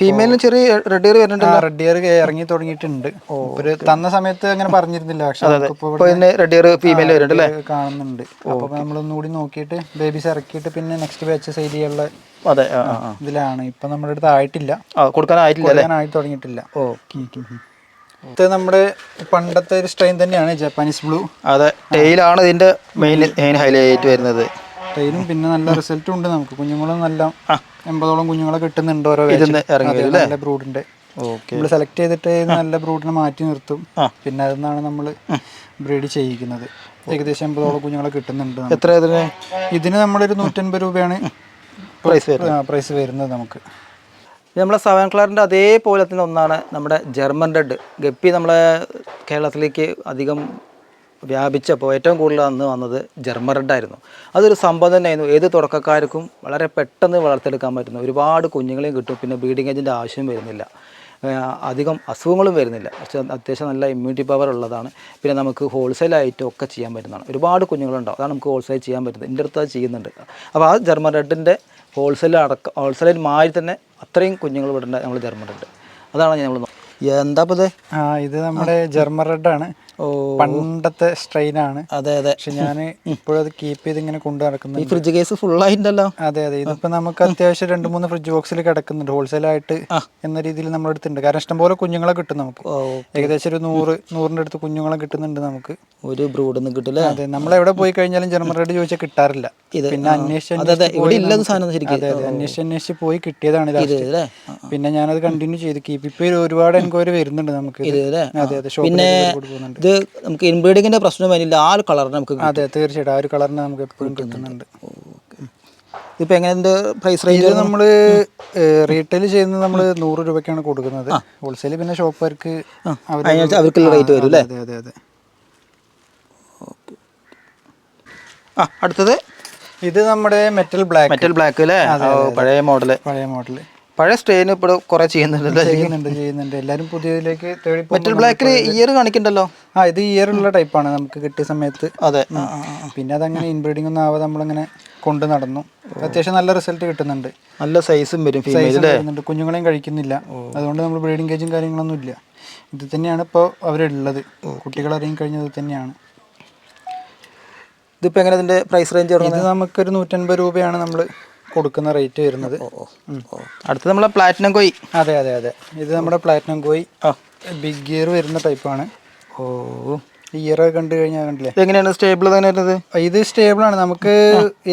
ഫീമെയിലിന് ചെറിയ റെഡ് ഇയർ വരുന്നുണ്ട് റെഡിയർ റെഡ് ഇയർ ഇറങ്ങി തുടങ്ങിയിട്ടുണ്ട്. ഒരു തന്ന സമയത്ത് അങ്ങനെ പറഞ്ഞിരുന്നില്ല പക്ഷെ റെഡിയർ അപ്പോൾ റെഡ് ഇയർ ഫീമെയിൽ വരുന്നുണ്ട് അല്ലേ കാണുന്നുണ്ട്. അപ്പൊ നമ്മളൊന്നുകൂടി നോക്കിയിട്ട് ബേബീസ് ഇറക്കിയിട്ട് പിന്നെ നെക്സ്റ്റ് ബാച്ച് സെയിൽ ചെയ്യാനുള്ള അതെ ഇതിലാണ്. ഇപ്പൊ നമ്മുടെ അടുത്ത് ആയിട്ടില്ല. കൊടുക്കാൻ കൊടുക്കാനായിട്ടില്ല അല്ലേ ആയി തുടങ്ങിയിട്ടില്ല. ഓ. ഇത് നമ്മുടെ പണ്ടത്തെ ഒരു സ്ട്രെയിൻ തന്നെയാണ് ജപ്പാനീസ് ബ്ലൂ അതെ ടെയിലാണ് ഇതിന്റെ മെയിൻ മെയിൻ ഹൈലൈറ്റ് വരുന്നത്. ടൈലും പിന്നെ നല്ല റിസൾട്ടും ഉണ്ട് നമുക്ക്. കുഞ്ഞുങ്ങളും നല്ല എൺപതോളം കുഞ്ഞുങ്ങളെ കിട്ടുന്നുണ്ട് ഓരോ നല്ല ബ്രൂഡിന്റെ നമ്മൾ സെലക്ട് ചെയ്തിട്ട് നല്ല ബ്രൂഡിനെ മാറ്റി നിർത്തും. പിന്നെ അതിൽ നമ്മൾ ബ്രീഡ് ചെയ്യിക്കുന്നത്. ഏകദേശം എൺപതോളം കുഞ്ഞുങ്ങളെ കിട്ടുന്നുണ്ട്. എത്ര ഇതിന്? നമ്മളൊരു നൂറ്റൻപത് രൂപയാണ് പ്രൈസ് വരുന്നത് നമുക്ക്. നമ്മളെ സെവൻ കളറിന്റെ അതേപോലെ തന്നെ ഒന്നാണ് നമ്മുടെ ജർമ്മൻ റെഡ് ഗപ്പി നമ്മളെ കേരളത്തിലേക്ക് അധികം വ്യാപിച്ചപ്പോൾ ഏറ്റവും കൂടുതൽ അന്ന് വന്നത് ജർമ്മൻ റെഡായിരുന്നു അതൊരു സംഭവം തന്നെയായിരുന്നു. ഏത് തുടക്കക്കാർക്കും വളരെ പെട്ടെന്ന് വളർത്തെടുക്കാൻ പറ്റുന്നു ഒരുപാട് കുഞ്ഞുങ്ങളെയും കിട്ടും. പിന്നെ ബ്രീഡിംഗ് ഏജിന്റെ ആവശ്യം വരുന്നില്ല. അധികം അസുഖങ്ങളും വരുന്നില്ല. പക്ഷേ അത്യാവശ്യം നല്ല ഇമ്മ്യൂണിറ്റി പവർ ഉള്ളതാണ്. പിന്നെ നമുക്ക് ഹോൾസെയിലായിട്ടും ഒക്കെ ചെയ്യാൻ പറ്റുന്നതാണ്. ഒരുപാട് കുഞ്ഞുങ്ങളുണ്ടാവും. അതാണ് നമുക്ക് ഹോൾസെയിൽ ചെയ്യാൻ പറ്റുന്നത്. എന്റെ അടുത്ത് അത് ചെയ്യുന്നുണ്ട്. അപ്പോൾ ആ ജർമ്മൻ റെഡിന്റെ ഹോൾസെയിൽ അടക്കം ഹോൾസെയിൽ മാറി തന്നെ അത്രയും കുഞ്ഞുങ്ങൾ ഇവിടെ നമ്മൾ ജർമ്മൻ റെഡ് അതാണ് നമ്മൾ എന്താ ഇപ്പൊ ഇത് ആ ഇത് നമ്മുടെ ജർമ്മൻ റെഡ് ആണ് ഓ പണ്ടത്തെ സ്ട്രെയിൻ ആണ്. അതെ അതെ. പക്ഷെ ഞാൻ ഇപ്പോഴത് കീപ്പ് ചെയ്ത് ഇങ്ങനെ കൊണ്ടു ഈ ഫ്രിഡ്ജ് കേസ് ഫുൾ ആയിട്ടുണ്ടല്ലോ അതെ അതെ. ഇതിപ്പോ നമുക്ക് അത്യാവശ്യം രണ്ട് മൂന്ന് ഫ്രിഡ്ജ് ബോക്സിൽ കിടക്കുന്നുണ്ട്. ഹോൾസെയിൽ ആയിട്ട് എന്ന രീതിയിൽ നമ്മൾ എടുത്തിട്ടുണ്ട്. കാരണം ഇഷ്ടംപോലെ കുഞ്ഞുങ്ങളെ കിട്ടും നമുക്ക്. ഏകദേശം ഒരു നൂറ് നൂറിന്റെ അടുത്ത് കുഞ്ഞുങ്ങളെ കിട്ടുന്നുണ്ട് നമുക്ക്. ഒരു ബ്രൂഡൊന്നും കിട്ടില്ല? അതെ നമ്മൾ എവിടെ പോയി കഴിഞ്ഞാലും ജർമ്മൻ റെഡ് ചോദിച്ചാൽ കിട്ടാറില്ല. പിന്നെ അന്വേഷിച്ച് അന്വേഷിച്ച് പോയി കിട്ടിയതാണ് പിന്നെ ഞാനത് കണ്ടിന്യൂ ചെയ്ത്. കീപ്പ് ഇപ്പൊ ഒരുപാട് എൻക്വയറി വരുന്നുണ്ട് നമുക്ക്. അതെ അതെ. പിന്നെ ഇത് നമുക്ക് ഇൻബ്രീഡിങ്ങിന്റെ പ്രശ്നം വരില്ല. ആ ഒരു കളറിന് നമുക്ക് അതെ തീർച്ചയായിട്ടും. ആ ഒരു കളറിന് നമുക്ക് എപ്പോഴും കിട്ടുന്നുണ്ട്. ഇതിപ്പോൾ എങ്ങനെ പ്രൈസ് റേഞ്ച് ഇത് നമ്മൾ റീറ്റെയിൽ ചെയ്യുന്നത് നമ്മൾ നൂറ് രൂപയ്ക്കാണ് കൊടുക്കുന്നത്. ഹോൾസെയിൽ പിന്നെ ഷോപ്പുകാർക്ക് അവർക്കുള്ള റേറ്റ് വരും അല്ലേ? അതെ അതെ അതെ ആ അടുത്തത്? ഇത് നമ്മുടെ മെറ്റൽ ബ്ലാക്ക് മെറ്റൽ ബ്ലാക്ക് അല്ലേ പഴയ മോഡൽ പഴയ മോഡൽ പഴയ സ്ട്രെയിൻ ഇപ്പോൾ കുറെ ചെയ്യുന്നുണ്ടല്ലോ ചെയ്യുന്നുണ്ട് ചെയ്യുന്നുണ്ട്. എല്ലാവരും പുതിയതിലേക്ക് തേടി മെറ്റൽ ബ്ലാക്കിൽ ഇയർ കാണിക്കണ്ടല്ലോ? ആ ഇത് ഇയർ ഉള്ള ടൈപ്പാണ് നമുക്ക് കിട്ടിയ സമയത്ത്. അതെ. പിന്നെ അതങ്ങനെ ഇൻബ്രീഡിംഗ് ഒന്നും ആവാതെ നമ്മളിങ്ങനെ കൊണ്ട് നടന്നു. അത്യാവശ്യം നല്ല റിസൾട്ട് കിട്ടുന്നുണ്ട്. നല്ല സൈസും വരും വരുന്നുണ്ട്. കുഞ്ഞുങ്ങളെയും കഴിക്കുന്നില്ല. അതുകൊണ്ട് നമ്മൾ ബ്രീഡിംഗ് കേജും കാര്യങ്ങളൊന്നും ഇല്ല. ഇത് തന്നെയാണ് ഇപ്പോൾ അവരുള്ളത്. കുട്ടികൾ ഇറങ്ങി കഴിഞ്ഞത് തന്നെയാണ്. ഇതിപ്പോൾ എങ്ങനെ ഇതിന്റെ പ്രൈസ് റേഞ്ച് ഇത് നമുക്കൊരു നൂറ്റൻപത് രൂപയാണ് നമ്മൾ കൊടുക്കുന്ന റേറ്റ് വരുന്നത്. അടുത്തത് നമ്മളെ പ്ലാറ്റിനം കോയി അതെ അതെ അതെ. ഇത് നമ്മുടെ പ്ലാറ്റിനം കോയി ബിഗ് ഗിയർ വരുന്ന ടൈപ്പാണ് ഓ. ഇയർ കണ്ടു കഴിഞ്ഞാൽ കണ്ടില്ലേ? ഇതെങ്ങനെയാണ് സ്റ്റേബിൾ തന്നെ വരുന്നത്? ഇത് സ്റ്റേബിൾ ആണ്. നമുക്ക്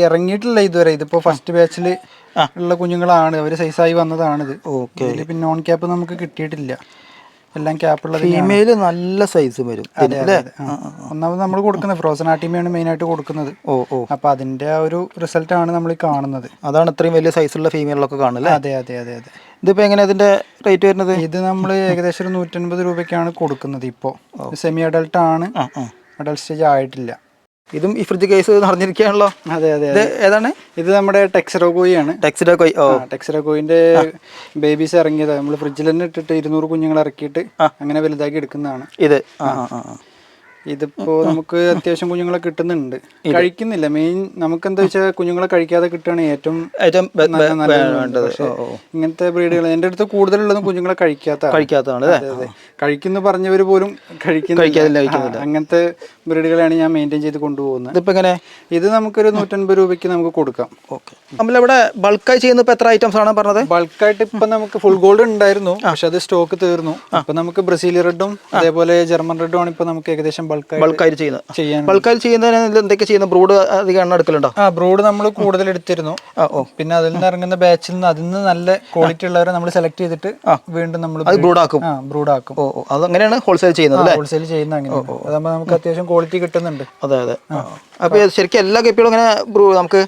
ഇറങ്ങിയിട്ടില്ല ഇതുവരെ. ഇതിപ്പോ ഫസ്റ്റ് ബാച്ചിൽ ഉള്ള കുഞ്ഞുങ്ങളാണ്. അവർ സൈസായി വന്നതാണിത്. ഓക്കെ. പിന്നെ നോൺ ക്യാപ്പ് നമുക്ക് കിട്ടിയിട്ടില്ല. എല്ലാം ക്യാപ്പുള്ള ഫീമെയിൽ നല്ല സൈസ് വരും. ഒന്നാമത് നമ്മൾ കൊടുക്കുന്നത് ഫ്രോസൺ ആട്ടിമയാണ് മെയിൻ ആയിട്ട് കൊടുക്കുന്നത്. ഓ ഓ. അപ്പൊ അതിന്റെ ആ ഒരു റിസൾട്ട് ആണ് നമ്മൾ കാണുന്നത്. അതാണ് ഇത്രയും വലിയ സൈസുള്ള ഫീമെയിലൊക്കെ കാണുന്നത് അതെ അതെ അതെ അതെ. ഇതിപ്പോ എങ്ങനെ അതിന്റെ റേറ്റ് വരുന്നത്? ഇത് നമ്മൾ ഏകദേശം ഒരു നൂറ്റൻപത് രൂപയ്ക്കാണ് കൊടുക്കുന്നത് ഇപ്പോ. സെമി അഡൽട്ട് ആണ്. ആ സ്റ്റേജ് ആയിട്ടില്ല. ഇതും ഈ ഫ്രിഡ്ജ് കേസ് നിറഞ്ഞിരിക്കുകയാണല്ലോ? അതെ അതെ ഏതാണ്? ഇത് നമ്മുടെ ടെക്സറോ കോയിയാണ് ടെക്സിഡോ കോയി ഓ. ടെക്സറോ കോയിന്റെ ബേബീസ് ഇറങ്ങിയതാണ് നമ്മൾ ഫ്രിഡ്ജിൽ തന്നെ ഇട്ടിട്ട് ഇരുന്നൂറ് കുഞ്ഞുങ്ങൾ ഇറക്കിയിട്ട് അങ്ങനെ വലുതാക്കി എടുക്കുന്നതാണ്. ഇത്. ആ ആ. ഇതിപ്പോ നമുക്ക് അത്യാവശ്യം കുഞ്ഞുങ്ങളെ കിട്ടുന്നുണ്ട്. കഴിക്കുന്നില്ല. മെയിൻ നമുക്ക് എന്താ വെച്ചാൽ കുഞ്ഞുങ്ങളെ കഴിക്കാതെ കിട്ടുകയാണ് ഏറ്റവും ഏറ്റവും ഇങ്ങനത്തെ ബ്രീഡുകൾ എന്റെ അടുത്ത് കൂടുതലുള്ളത് കുഞ്ഞുങ്ങളെ കഴിക്കാത്ത കഴിക്കാത്തതാണ് കഴിക്കുന്നു പറഞ്ഞവർ പോലും കഴിക്കുന്നില്ല. അങ്ങനത്തെ ബ്രീഡുകളാണ് ഞാൻ മെയിന്റെയിൻ ചെയ്ത് കൊണ്ടുപോകുന്നത്. ഇതിപ്പോ എങ്ങനെ? ഇത് നമുക്കൊരു നൂറ്റൻപത് രൂപയ്ക്ക് നമുക്ക് കൊടുക്കാം. ഓക്കെ. നമ്മളിവിടെ ബൾക്കായി ചെയ്യുന്ന എത്ര ഐറ്റംസ് ആണ് പറഞ്ഞത്? ബൾക്കായിട്ട് ഇപ്പൊ നമുക്ക് ഫുൾ ഗോൾഡ് ഉണ്ടായിരുന്നു. പക്ഷെ അത് സ്റ്റോക്ക് തീർന്നു. അപ്പൊ നമുക്ക് ബ്രസീൽ റെഡും അതേപോലെ ജർമ്മൻ റെഡും ആണ് ഇപ്പൊ നമുക്ക് ഏകദേശം ബൾക്കായി ചെയ്യുന്നത് ബൾക്കായി ചെയ്യുന്നതിന് എന്തൊക്കെ ചെയ്യുന്ന? ബ്രൂഡ് അധികം എണ്ണ എടുക്കലുണ്ടോ? ആ ബ്രൂഡ് നമ്മൾ കൂടുതൽ എടുത്തിരുന്നു. പിന്നെ അതിൽ നിന്ന് ഇറങ്ങുന്ന ബാച്ചിൽ നിന്ന് അതിൽ നിന്ന് നല്ല ക്വാളിറ്റി ഉള്ളവരെ നമ്മൾ സെലക്ട് ചെയ്തിട്ട് വീണ്ടും നമ്മൾ അത് ബ്രൂഡാക്കും ബ്രൂഡാക്കും ഓ അത് അങ്ങനെയാണ് ഹോൾസെയിൽ ചെയ്യുന്നത് ഹോൾസെയിൽ ചെയ്യുന്ന അങ്ങനെ. അതാകുമ്പോൾ നമുക്ക് അത്യാവശ്യം ക്വാളിറ്റി കിട്ടുന്നുണ്ട്. അതെ അതെ. അപ്പൊ ശരിക്കും എല്ലാ കപ്പികളും ഇങ്ങനെ ബ്രൂ നമുക്ക്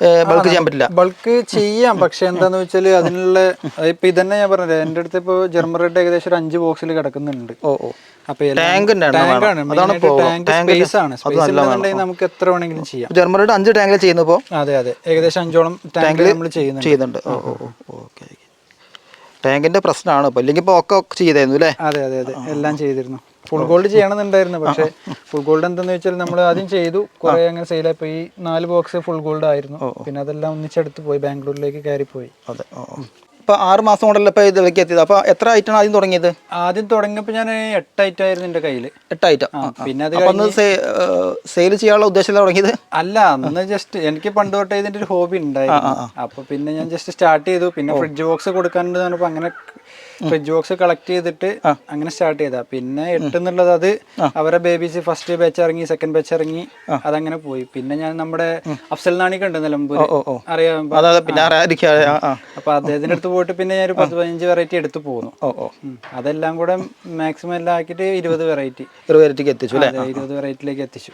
ബൾക്ക് ചെയ്യാൻ പറ്റില്ല. ബൾക്ക് ചെയ്യാം. പക്ഷെ എന്താന്ന് വെച്ചാൽ അതിനുള്ള ഇപ്പൊ ഇതന്നെ ഞാൻ പറഞ്ഞത്. എന്റെ അടുത്ത് ഇപ്പൊ ജർമ്മൻ റെഡ് ഏകദേശം ഒരു അഞ്ച് ബോക്സിൽ കിടക്കുന്നുണ്ട്. ഓ ഓ. നമുക്ക് എത്ര വേണമെങ്കിലും ചെയ്യാം. ജർമ്മനിയുടെ അഞ്ച് ടാങ്കിൽ ചെയ്യുന്നപ്പോ അതെ അതെ. ഏകദേശം അഞ്ചോളം ടാങ്കിൽ നമ്മൾ ചെയ്യുന്നുണ്ട്. ചെയ്യുന്നുണ്ട്. ഓ ഓ ഓ. ഓക്കെ. ടാങ്കിന്റെ പ്രശ്നമാണ് ഇപ്പൊ ഇല്ലെങ്കിൽ ഇപ്പൊ ഒക്കെ ഒക്കെ ചെയ്തായിരുന്നു അല്ലേ അതെ അതെ. അതെ എല്ലാം ചെയ്തിരുന്നു. ഫുൾ ഗോൾഡ് ചെയ്യണമെന്നുണ്ടായിരുന്നു. പക്ഷേ ഫുൾ ഗോൾഡ് എന്താന്ന് വെച്ചാൽ നമ്മൾ ആദ്യം ചെയ്തു. കുറെ അങ്ങനെ സെയിലായി പോയി നാല് ബോക്സ് ഫുൾ ഗോൾഡ് ആയിരുന്നു. പിന്നെ അതെല്ലാം ഒന്നിച്ചെടുത്ത് പോയി. ബാംഗ്ലൂരിലേക്ക് കയറി പോയി അതെ ഇപ്പൊ ആറ് മാസം കൊണ്ടല്ലേ ഇപ്പൊ ഇതിലേക്ക് എത്തിയത്? അപ്പൊ എത്ര ഐറ്റം ആദ്യം തുടങ്ങിയത്? ആദ്യം തുടങ്ങിയപ്പോൾ ഞാൻ എട്ട് ഐറ്റം ആയിരുന്നു എന്റെ കയ്യിൽ എട്ട് ഐറ്റം പിന്നെ അത് അന്ന് സെയിൽ ചെയ്യാനുള്ള ഉദ്ദേശം തുടങ്ങിയത്? അല്ല അന്ന് ജസ്റ്റ് എനിക്ക് പണ്ട് തൊട്ടേ ഇതിന്റെ ഒരു ഹോബി ഉണ്ടായിരുന്നു. അപ്പൊ പിന്നെ ഞാൻ ജസ്റ്റ് സ്റ്റാർട്ട് ചെയ്തു. പിന്നെ ഫ്രിഡ്ജ് ബോക്സ് കൊടുക്കാനുണ്ട് അങ്ങനെ ഫ്രിഡ്ജ് ജോക്സ് കളക്ട് ചെയ്തിട്ട് അങ്ങനെ സ്റ്റാർട്ട് ചെയ്താ. പിന്നെ എട്ട് എന്നുള്ളത് അത് അവരെ ബേബീസ് ഫസ്റ്റ് ബാച്ച് ഇറങ്ങി സെക്കൻഡ് ബാച്ച് ഇറങ്ങി അതങ്ങനെ പോയി. പിന്നെ ഞാൻ നമ്മുടെ അഫ്സൽ നാണി ഉണ്ട് നിലമ്പൂർ അറിയാം അപ്പൊ അദ്ദേഹത്തിന്റെ അടുത്ത് പോയിട്ട് പിന്നെ ഞാൻ ഒരു പത്ത് പതിനഞ്ച് വെറൈറ്റി എടുത്തു ഓ അതെല്ലാം കൂടെ മാക്സിമം എല്ലാം ആക്കിയിട്ട് ഇരുപത് വെറൈറ്റി ഇരുപത് വെറൈറ്റിക്ക് എത്തിച്ചു ഇരുപത് വെറൈറ്റിയിലേക്ക് എത്തിച്ചു.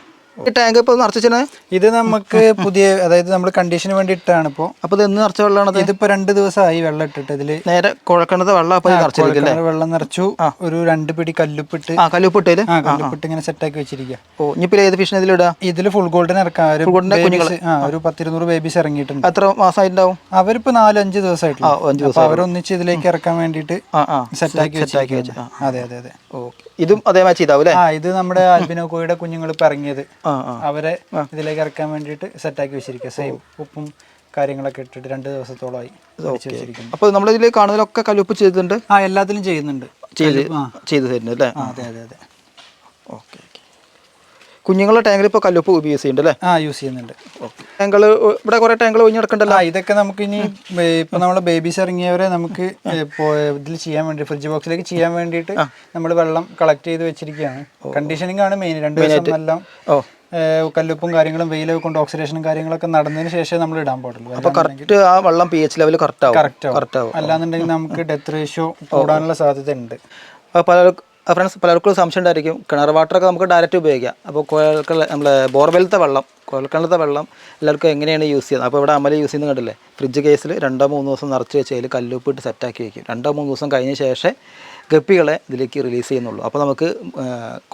ടാങ്ക് ഇപ്പോൾ നിറച്ചിച്ചത് ഇത് നമുക്ക് പുതിയ അതായത് നമ്മൾ കണ്ടീഷന് വേണ്ടി ഇട്ടാണ് ഇപ്പോ. അപ്പൊ ഇത് എന്ന് നിറച്ച വെള്ളമാണ് ഇതിപ്പോ രണ്ട് ദിവസമായി വെള്ളം ഇട്ടിട്ട് ഇതിൽ. നേരെ കുഴക്കണത് വെള്ളം വെള്ളം നിറച്ചു. ഒരു രണ്ട് പിടി കല്ലുപ്പിട്ട്. ആ കല്ലുപ്പിട്ട് ആ കല്ലുപ്പിട്ട് ഇങ്ങനെ സെറ്റാക്കി വെച്ചിരിക്കുക ഓ ഇനിയിപ്പോ ഏത് ഫിഷിനെ ഇതിലിടാ ഇതിൽ ഫുൾ ഗോൾഡൻ ഇറക്കാം. ഒരു കുഞ്ഞുങ്ങൾ ആ ഒരു പത്തിരുന്നൂറ് ബേബീസ് ഇറങ്ങിയിട്ടുണ്ട്. എത്ര മാസമായിട്ടുണ്ടാവും അവരിപ്പോ നാലഞ്ച് ദിവസമായിട്ടുള്ള. അവരൊന്നിച്ച് ഇതിലേക്ക് ഇറക്കാൻ വേണ്ടിയിട്ട് സെറ്റാക്കി സെറ്റാക്കി അതെ അതെ അതെ. ഓക്കെ. ഇതും അതേ മാച്ച് ചെയ്താവും അല്ലേ ആ ഇത് നമ്മുടെ ആൽബിനോക്കോയുടെ കുഞ്ഞുങ്ങൾ ഇപ്പൊ ഇറങ്ങിയത്. അവരെ ഇതിലേക്ക് ഇറക്കാൻ വേണ്ടിയിട്ട് സെറ്റാക്കി വെച്ചിരിക്കുക സെയിം ഉപ്പും കാര്യങ്ങളൊക്കെ ഇട്ടിട്ട് രണ്ട് ദിവസത്തോളമായി പിടിച്ച് വെച്ചിരിക്കുന്നു. അപ്പൊ നമ്മളിതിൽ കാണുന്നതിലൊക്കെ കല്ലുപ്പ് ചെയ്തിട്ടുണ്ട്? ആ എല്ലാത്തിലും ചെയ്യുന്നുണ്ട്. ചെയ്ത് ചെയ്തു തരുന്നത് അല്ലേ? അതെ അതെ അതെ. ഓക്കെ. കുഞ്ഞുങ്ങളുടെ ടാങ്കിൽ ഇപ്പോൾ കല്ലുപ്പ് യൂസ് ചെയ്യുന്നുണ്ട് അല്ലേ? ആ യൂസ് ചെയ്യുന്നുണ്ട്. ടാങ്കൾ ഇവിടെ കുറേ ടാങ്കൾ ഒഴിഞ്ഞ് കിടക്കണ്ടല്ലോ ഇതൊക്കെ നമുക്ക് ഇനി ഇപ്പൊ നമ്മളെ ബേബീസ് ഇറങ്ങിയവരെ നമുക്ക് ഇതിൽ ചെയ്യാൻ വേണ്ടി ഫ്രിഡ്ജ് ബോക്സിലേക്ക് ചെയ്യാൻ വേണ്ടിയിട്ട് നമ്മൾ വെള്ളം കളക്ട് ചെയ്ത് വെച്ചിരിക്കുകയാണ്. കണ്ടീഷനിങ് ആണ് മെയിൻ രണ്ട് ദിവസം എല്ലാം ഓ. കല്ലുപ്പും കാര്യങ്ങളും വെയിലൊക്കെ കൊണ്ട് ഓക്സിഡേഷനും കാര്യങ്ങളൊക്കെ നടന്നതിന് ശേഷം നമ്മൾ ഇടാൻ പാടുള്ളൂ. അപ്പോൾ കറക്റ്റ് ആ വെള്ളം പി എച്ച് ലെവൽ കറക്റ്റ് ആവും. കറക്റ്റ് ആവും. കറക്റ്റ് അല്ലാന്നുണ്ടെങ്കിൽ നമുക്ക് ഡെത്ത് റേഷ്യോ കൂടാനുള്ള സാധ്യത ഉണ്ട്. പലർക്കും ഫ്രണ്ട്സ് പലർക്കും സംശയം ഉണ്ടായിരിക്കും. കിണർ വാട്ടറൊക്കെ നമുക്ക് ഡയറക്റ്റ് ഉപയോഗിക്കാം. അപ്പോൾ കുഴൽക്കിണ നമ്മളെ ബോർവെലത്തെ വെള്ളം കുഴൽക്കിണത്തെ വെള്ളം എല്ലാവർക്കും എങ്ങനെയാണ് യൂസ് ചെയ്യുന്നത്? അപ്പോൾ ഇവിടെ അമല യൂസ് ചെയ്യുന്ന കണ്ടില്ലേ? ഫ്രിഡ്ജ് കേസിൽ രണ്ടോ മൂന്ന് ദിവസം നിറച്ച് വെച്ച് അതിൽ കല്ലുപ്പിട്ട് സെറ്റാക്കി വയ്ക്കും രണ്ടോ മൂന്ന് ദിവസം കഴിഞ്ഞ ശേഷം ഗപ്പികളെ ഇതിലേക്ക് റിലീസ് ചെയ്യുന്നുള്ളൂ. അപ്പോൾ നമുക്ക്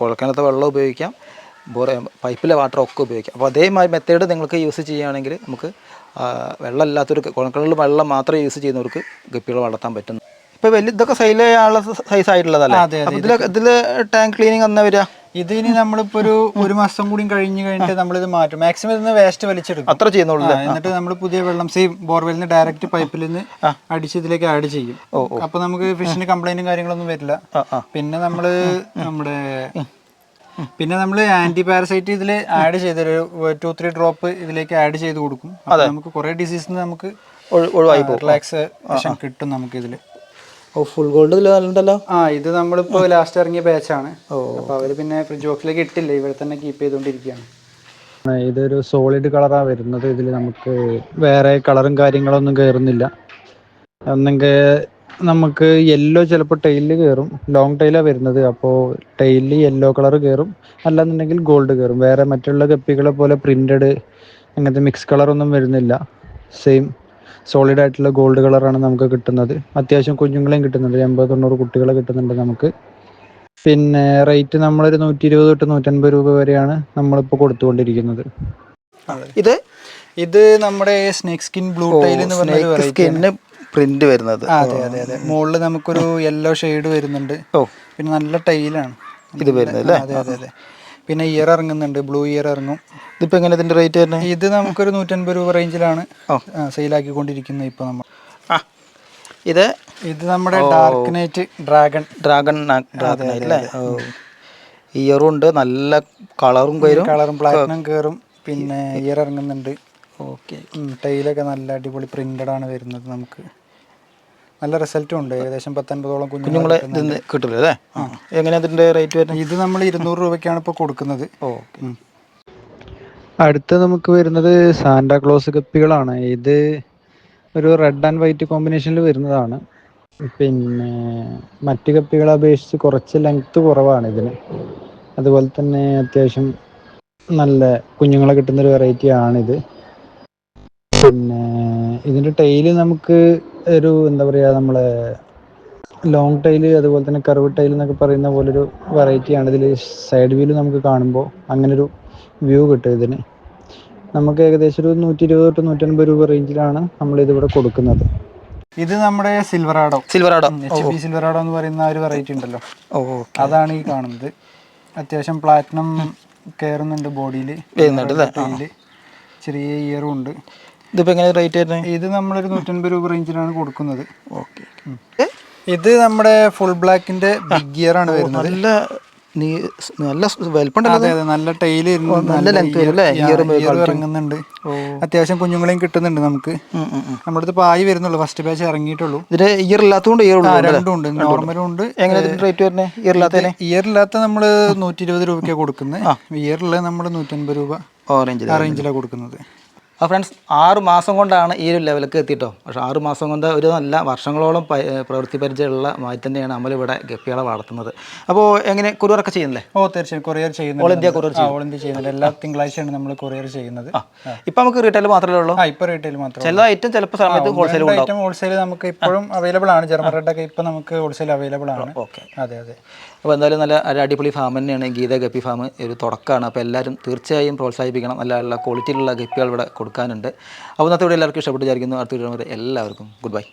കുഴൽക്കിണത്തെ വെള്ളം ഉപയോഗിക്കാം. ബോർ പൈപ്പിലെ വാട്ടറൊക്കെ ഉപയോഗിക്കാം. അപ്പോൾ അതേമാതിരി മെത്തേഡ് നിങ്ങൾക്ക് യൂസ് ചെയ്യുകയാണെങ്കിൽ നമുക്ക് വെള്ളം വെള്ളമില്ലാത്തവർക്ക് കുഴൽക്കിണറിൽ വെള്ളം മാത്രം യൂസ് ചെയ്യുന്നവർക്ക് ഗപ്പികളെ വളർത്താൻ പറ്റുന്നു ഇപ്പോൾ വലിയ ഇതൊക്കെ സെയിൽ ചെയ്യാനുള്ള സൈസ് ആയിട്ടുള്ളതല്ലേ? ഇതിൽ ഇതിൽ ടാങ്ക് ക്ലീനിങ് എന്നാ വരിക? ഇത് ഇനി നമ്മളിപ്പോ ഒരു ഒരു മാസം കൂടി കഴിഞ്ഞ് കഴിഞ്ഞിട്ട് നമ്മളിത് മാറ്റും. മാക്സിമം ഇതിന് വേസ്റ്റ് വലിച്ചെടുക്കും. അത്ര ചെയ്യുന്നുള്ളൂ എന്നിട്ട് നമ്മൾ പുതിയ വെള്ളം സെയിം ബോർവെല്ലിൽ നിന്ന് ഡയറക്റ്റ് പൈപ്പിൽ നിന്ന് അടിച്ച് ഇതിലേക്ക് ആഡ് ചെയ്യും. അപ്പൊ നമുക്ക് ഫിഷിന് കംപ്ലൈന്റും കാര്യങ്ങളൊന്നും വരില്ല. പിന്നെ നമ്മൾ നമ്മുടെ പിന്നെ നമ്മൾ ആന്റി പാരസൈറ്റ് ഇതിൽ ആഡ് ചെയ്തൊരു ടു ത്രീ ഡ്രോപ്പ് ഇതിലേക്ക് ആഡ് ചെയ്ത് കൊടുക്കും. നമുക്ക് കുറെ ഡിസീസിന് നമുക്ക് റിലാക്സേഷൻ ഒഴിവായി റിലാക്സ് കിട്ടും നമുക്ക് ഇതിൽ. ഓ ഫുൾ ഗോൾഡ് ഉണ്ടല്ലോ ആ ഇത് നമ്മളിപ്പോ ലാസ്റ്റ് ഇറങ്ങിയ ബാച്ചാണ് അപ്പൊ അവർ പിന്നെ ഫ്രിഡ്ജ് ബോക്സിലേക്ക് ഇട്ടില്ല. ഇവിടെ തന്നെ കീപ്പ് ചെയ്തുകൊണ്ടിരിക്കുകയാണ് ഇതൊരു സോളിഡ് കളറാ വരുന്നത്. ഇതിൽ നമുക്ക് വേറെ കളറും കാര്യങ്ങളൊന്നും കയറുന്നില്ല ഒന്നെങ്കിൽ നമുക്ക് യെല്ലോ ചിലപ്പോൾ ടൈലിൽ കയറും ലോങ് ടൈലാണ് വരുന്നത്. അപ്പോൾ ടൈലിൽ യെല്ലോ കളർ കയറും അല്ലാന്നുണ്ടെങ്കിൽ ഗോൾഡ് കയറും വേറെ മറ്റുള്ള കപ്പികളെ പോലെ പ്രിന്റഡ് അങ്ങനത്തെ മിക്സ് കളറൊന്നും വരുന്നില്ല. സെയിം സോളിഡ് ആയിട്ടുള്ള ഗോൾഡ് കളറാണ് നമുക്ക് കിട്ടുന്നത്. അത്യാവശ്യം കുഞ്ഞുങ്ങളെയും കിട്ടുന്നുണ്ട്. എൺപത് തൊണ്ണൂറ് കുട്ടികളെ കിട്ടുന്നുണ്ട് നമുക്ക്. പിന്നെ റേറ്റ് നമ്മളൊരു നൂറ്റി ഇരുപത് തൊട്ട് നൂറ്റൻപത് രൂപ വരെയാണ് നമ്മളിപ്പോൾ കൊടുത്തുകൊണ്ടിരിക്കുന്നത്. ഇത് ഇത് നമ്മുടെ സ്നേക് സ്കിൻ ബ്ലൂ ടൈൽ എന്ന് പറഞ്ഞ ഒരു വെറൈറ്റി സ്കിന്നിന് പ്രിന്റ് വരുന്നത്. അതെ അതെ അതെ. മുകളിൽ നമുക്കൊരു യെല്ലോ ഷെയ്ഡ് വരുന്നുണ്ട്. ഓ. പിന്നെ നല്ല ടൈലാണ് ഇത് വരുന്നത് അല്ലേ? അതെ അതെ അതെ. പിന്നെ ഇയർ ഇറങ്ങുന്നുണ്ട് ബ്ലൂ ഇയർ ഇറങ്ങും. ഇതിപ്പോൾ എങ്ങനെ ഇതിന്റെ റേറ്റ് വരുന്നത് ഇത് നമുക്കൊരു നൂറ്റൻപത് രൂപ റേഞ്ചിലാണ് സെയിലാക്കിക്കൊണ്ടിരിക്കുന്നത് ഇപ്പോൾ നമ്മൾ. ആ. ഇത്? ഇത് നമ്മുടെ dark night dragon dragon dragon അല്ലേ ഓ. ഇയറും ഉണ്ട് നല്ല കളറും കളറും പ്ലാറ്റിനം കയറും പിന്നെ ഇയർ ഇറങ്ങുന്നുണ്ട്. ഓക്കെ ടൈലൊക്കെ നല്ല അടിപൊളി പ്രിന്റഡ് ആണ് വരുന്നത് നമുക്ക്. നല്ല റിസൾട്ടും ഉണ്ട്. ഏകദേശം പത്തൊൻപതോളം കുഞ്ഞുങ്ങൾ നിങ്ങളെ ഇതിന് കിട്ടില്ല അല്ലേ? റേറ്റ് വരുന്നത്? ഇത് നമ്മൾ ഇരുന്നൂറ് രൂപയ്ക്കാണ് ഇപ്പോൾ കൊടുക്കുന്നത്. അടുത്ത നമുക്ക് വരുന്നത് സാന്റാ ക്ലോസ് കപ്പികളാണ്. ഇത് ഒരു റെഡ് ആൻഡ് വൈറ്റ് കോമ്പിനേഷനിൽ വരുന്നതാണ്. പിന്നെ മറ്റു കപ്പികളെ അപേക്ഷിച്ച് കുറച്ച് ലെങ്ത് കുറവാണ് ഇതിന്. അതുപോലെ തന്നെ അത്യാവശ്യം നല്ല കുഞ്ഞുങ്ങളെ കിട്ടുന്നൊരു വെറൈറ്റി ആണിത്. പിന്നെ ഇതിന്റെ ടൈൽ നമുക്ക് ഒരു എന്താ പറയുക നമ്മളെ ലോങ് ടൈൽ അതുപോലെ തന്നെ കർവ് ടൈൽ എന്നൊക്കെ പറയുന്ന പോലെ പോലൊരു വെറൈറ്റിയാണ് ഇതിൽ സൈഡ് വ്യൂൽ നമുക്ക് കാണുമ്പോൾ അങ്ങനൊരു വ്യൂ കിട്ടും ഇതിന്. നമുക്ക് ഏകദേശം ഒരു നൂറ്റി ഇരുപത് തൊട്ട് നൂറ്റൻപത് രൂപ റേഞ്ചിലാണ് നമ്മൾ ഇതിവിടെ കൊടുക്കുന്നത്. ഇത് നമ്മുടെ സിൽവറാഡോ. പി സിൽവറാഡോ എന്ന് പറയുന്ന ഒരു വെറൈറ്റി ഉണ്ടല്ലോ. ഓ അതാണ് ഈ കാണുന്നത്. അത്യാവശ്യം പ്ലാറ്റിനം കയറുന്നുണ്ട് ബോഡിയിൽ ചെറിയ ഇയറും ഉണ്ട്. ഇതിപ്പോൾ എങ്ങനെ റേറ്റ് വരുന്നത്? ഇത് നമ്മളൊരു നൂറ്റൻപത് രൂപ റേഞ്ചിലാണ് കൊടുക്കുന്നത്. ഓക്കെ. ഇത് നമ്മുടെ ഫുൾ ബ്ലാക്കിന്റെ ബിഗ് ഗിയർ ആണ് വരുന്നത്. നല്ല നല്ല വലിപ്പമുണ്ടല്ലോ അതെ നല്ല ടൈൽ നല്ല ലെങ്ത് ഇറങ്ങുന്നുണ്ട്. അത്യാവശ്യം കുഞ്ഞുങ്ങളെയും കിട്ടുന്നുണ്ട് നമുക്ക്. നമ്മുടെ അടുത്ത് പായി വരുന്നുള്ളൂ ഫസ്റ്റ് ബാച്ച് ഇറങ്ങിയിട്ടുള്ളൂ. ഇതിന്റെ ഇയർ ഇല്ലാത്തതുകൊണ്ട് ഇയർ രണ്ടും ഉണ്ട് നോർമലും ഉണ്ട്. എങ്ങനെ റേറ്റ് വരുന്നത് ഇയർ ഇല്ലാത്ത ഇയർ ഇല്ലാത്ത നമ്മൾ നൂറ്റി ഇരുപത് രൂപയ്ക്കാണ് കൊടുക്കുന്നത് ഇയറിൽ നമ്മൾ നൂറ്റൻപത് രൂപ റേഞ്ചിലാണ് കൊടുക്കുന്നത്. ആ ഫ്രണ്ട്സ് ആറ് മാസം കൊണ്ടാണ് ഈ ഒരു ലെവലിലേക്ക് എത്തിയിട്ടോ പക്ഷേ ആറ് മാസം കൊണ്ട് ഒരു നല്ല വർഷങ്ങളോളം പ്രവൃത്തി പരിചയമുള്ള മാറ്റി തന്നെയാണ് നമ്മളിവിടെ ഗപ്പികളെ വളർത്തുന്നത്. അപ്പോൾ എങ്ങനെ കുറിയറൊക്കെ ചെയ്യുന്നില്ലേ? ഓ തീർച്ചയായും. Courier all India courier all India ചെയ്യുന്നുണ്ട്. എല്ലാ തിങ്കളാഴ്ചയാണ് നമ്മൾ കൊറിയർ ചെയ്യുന്നത്. ഇപ്പം നമുക്ക് റീറ്റെയിൽ മാത്രമേ ഉള്ളൂ? ആ ഇപ്പൊ റീറ്റെയിൽ മാത്രം ചില ഐറ്റം ചിലപ്പോൾ സമയത്ത് ഹോൾസെയിൽ ഐറ്റം ഹോൾസെയിൽ നമുക്ക് ഇപ്പോഴും അവൈലബിൾ ആണ്. ജർമ്മൻ റെഡ് ഒക്കെ ഇപ്പൊ നമുക്ക് ഹോൾസെയിൽ അവൈലബിൾ ആണ്. ഓക്കെ. അതെ അതെ. അപ്പോൾ എന്തായാലും നല്ല ഒരു അടിപൊളി ഫാം തന്നെയാണ്. ഗീത ഗപ്പി ഫാം ഒരു തുടക്കമാണ്. അപ്പോൾ എല്ലാവരും തീർച്ചയായും പ്രോത്സാഹിപ്പിക്കണം. നല്ല നല്ല ക്വാളിറ്റിയിലുള്ള ഗപ്പികൾ ഇവിടെ കൊടുക്കാനുണ്ട്. അപ്പോൾ ഇന്നത്തെ ഇവിടെ എല്ലാവർക്കും ഇഷ്ടപ്പെട്ട് വിചാരിക്കുന്നു. അടുത്ത വീഡിയോ എല്ലാവർക്കും ഗുഡ് ബൈ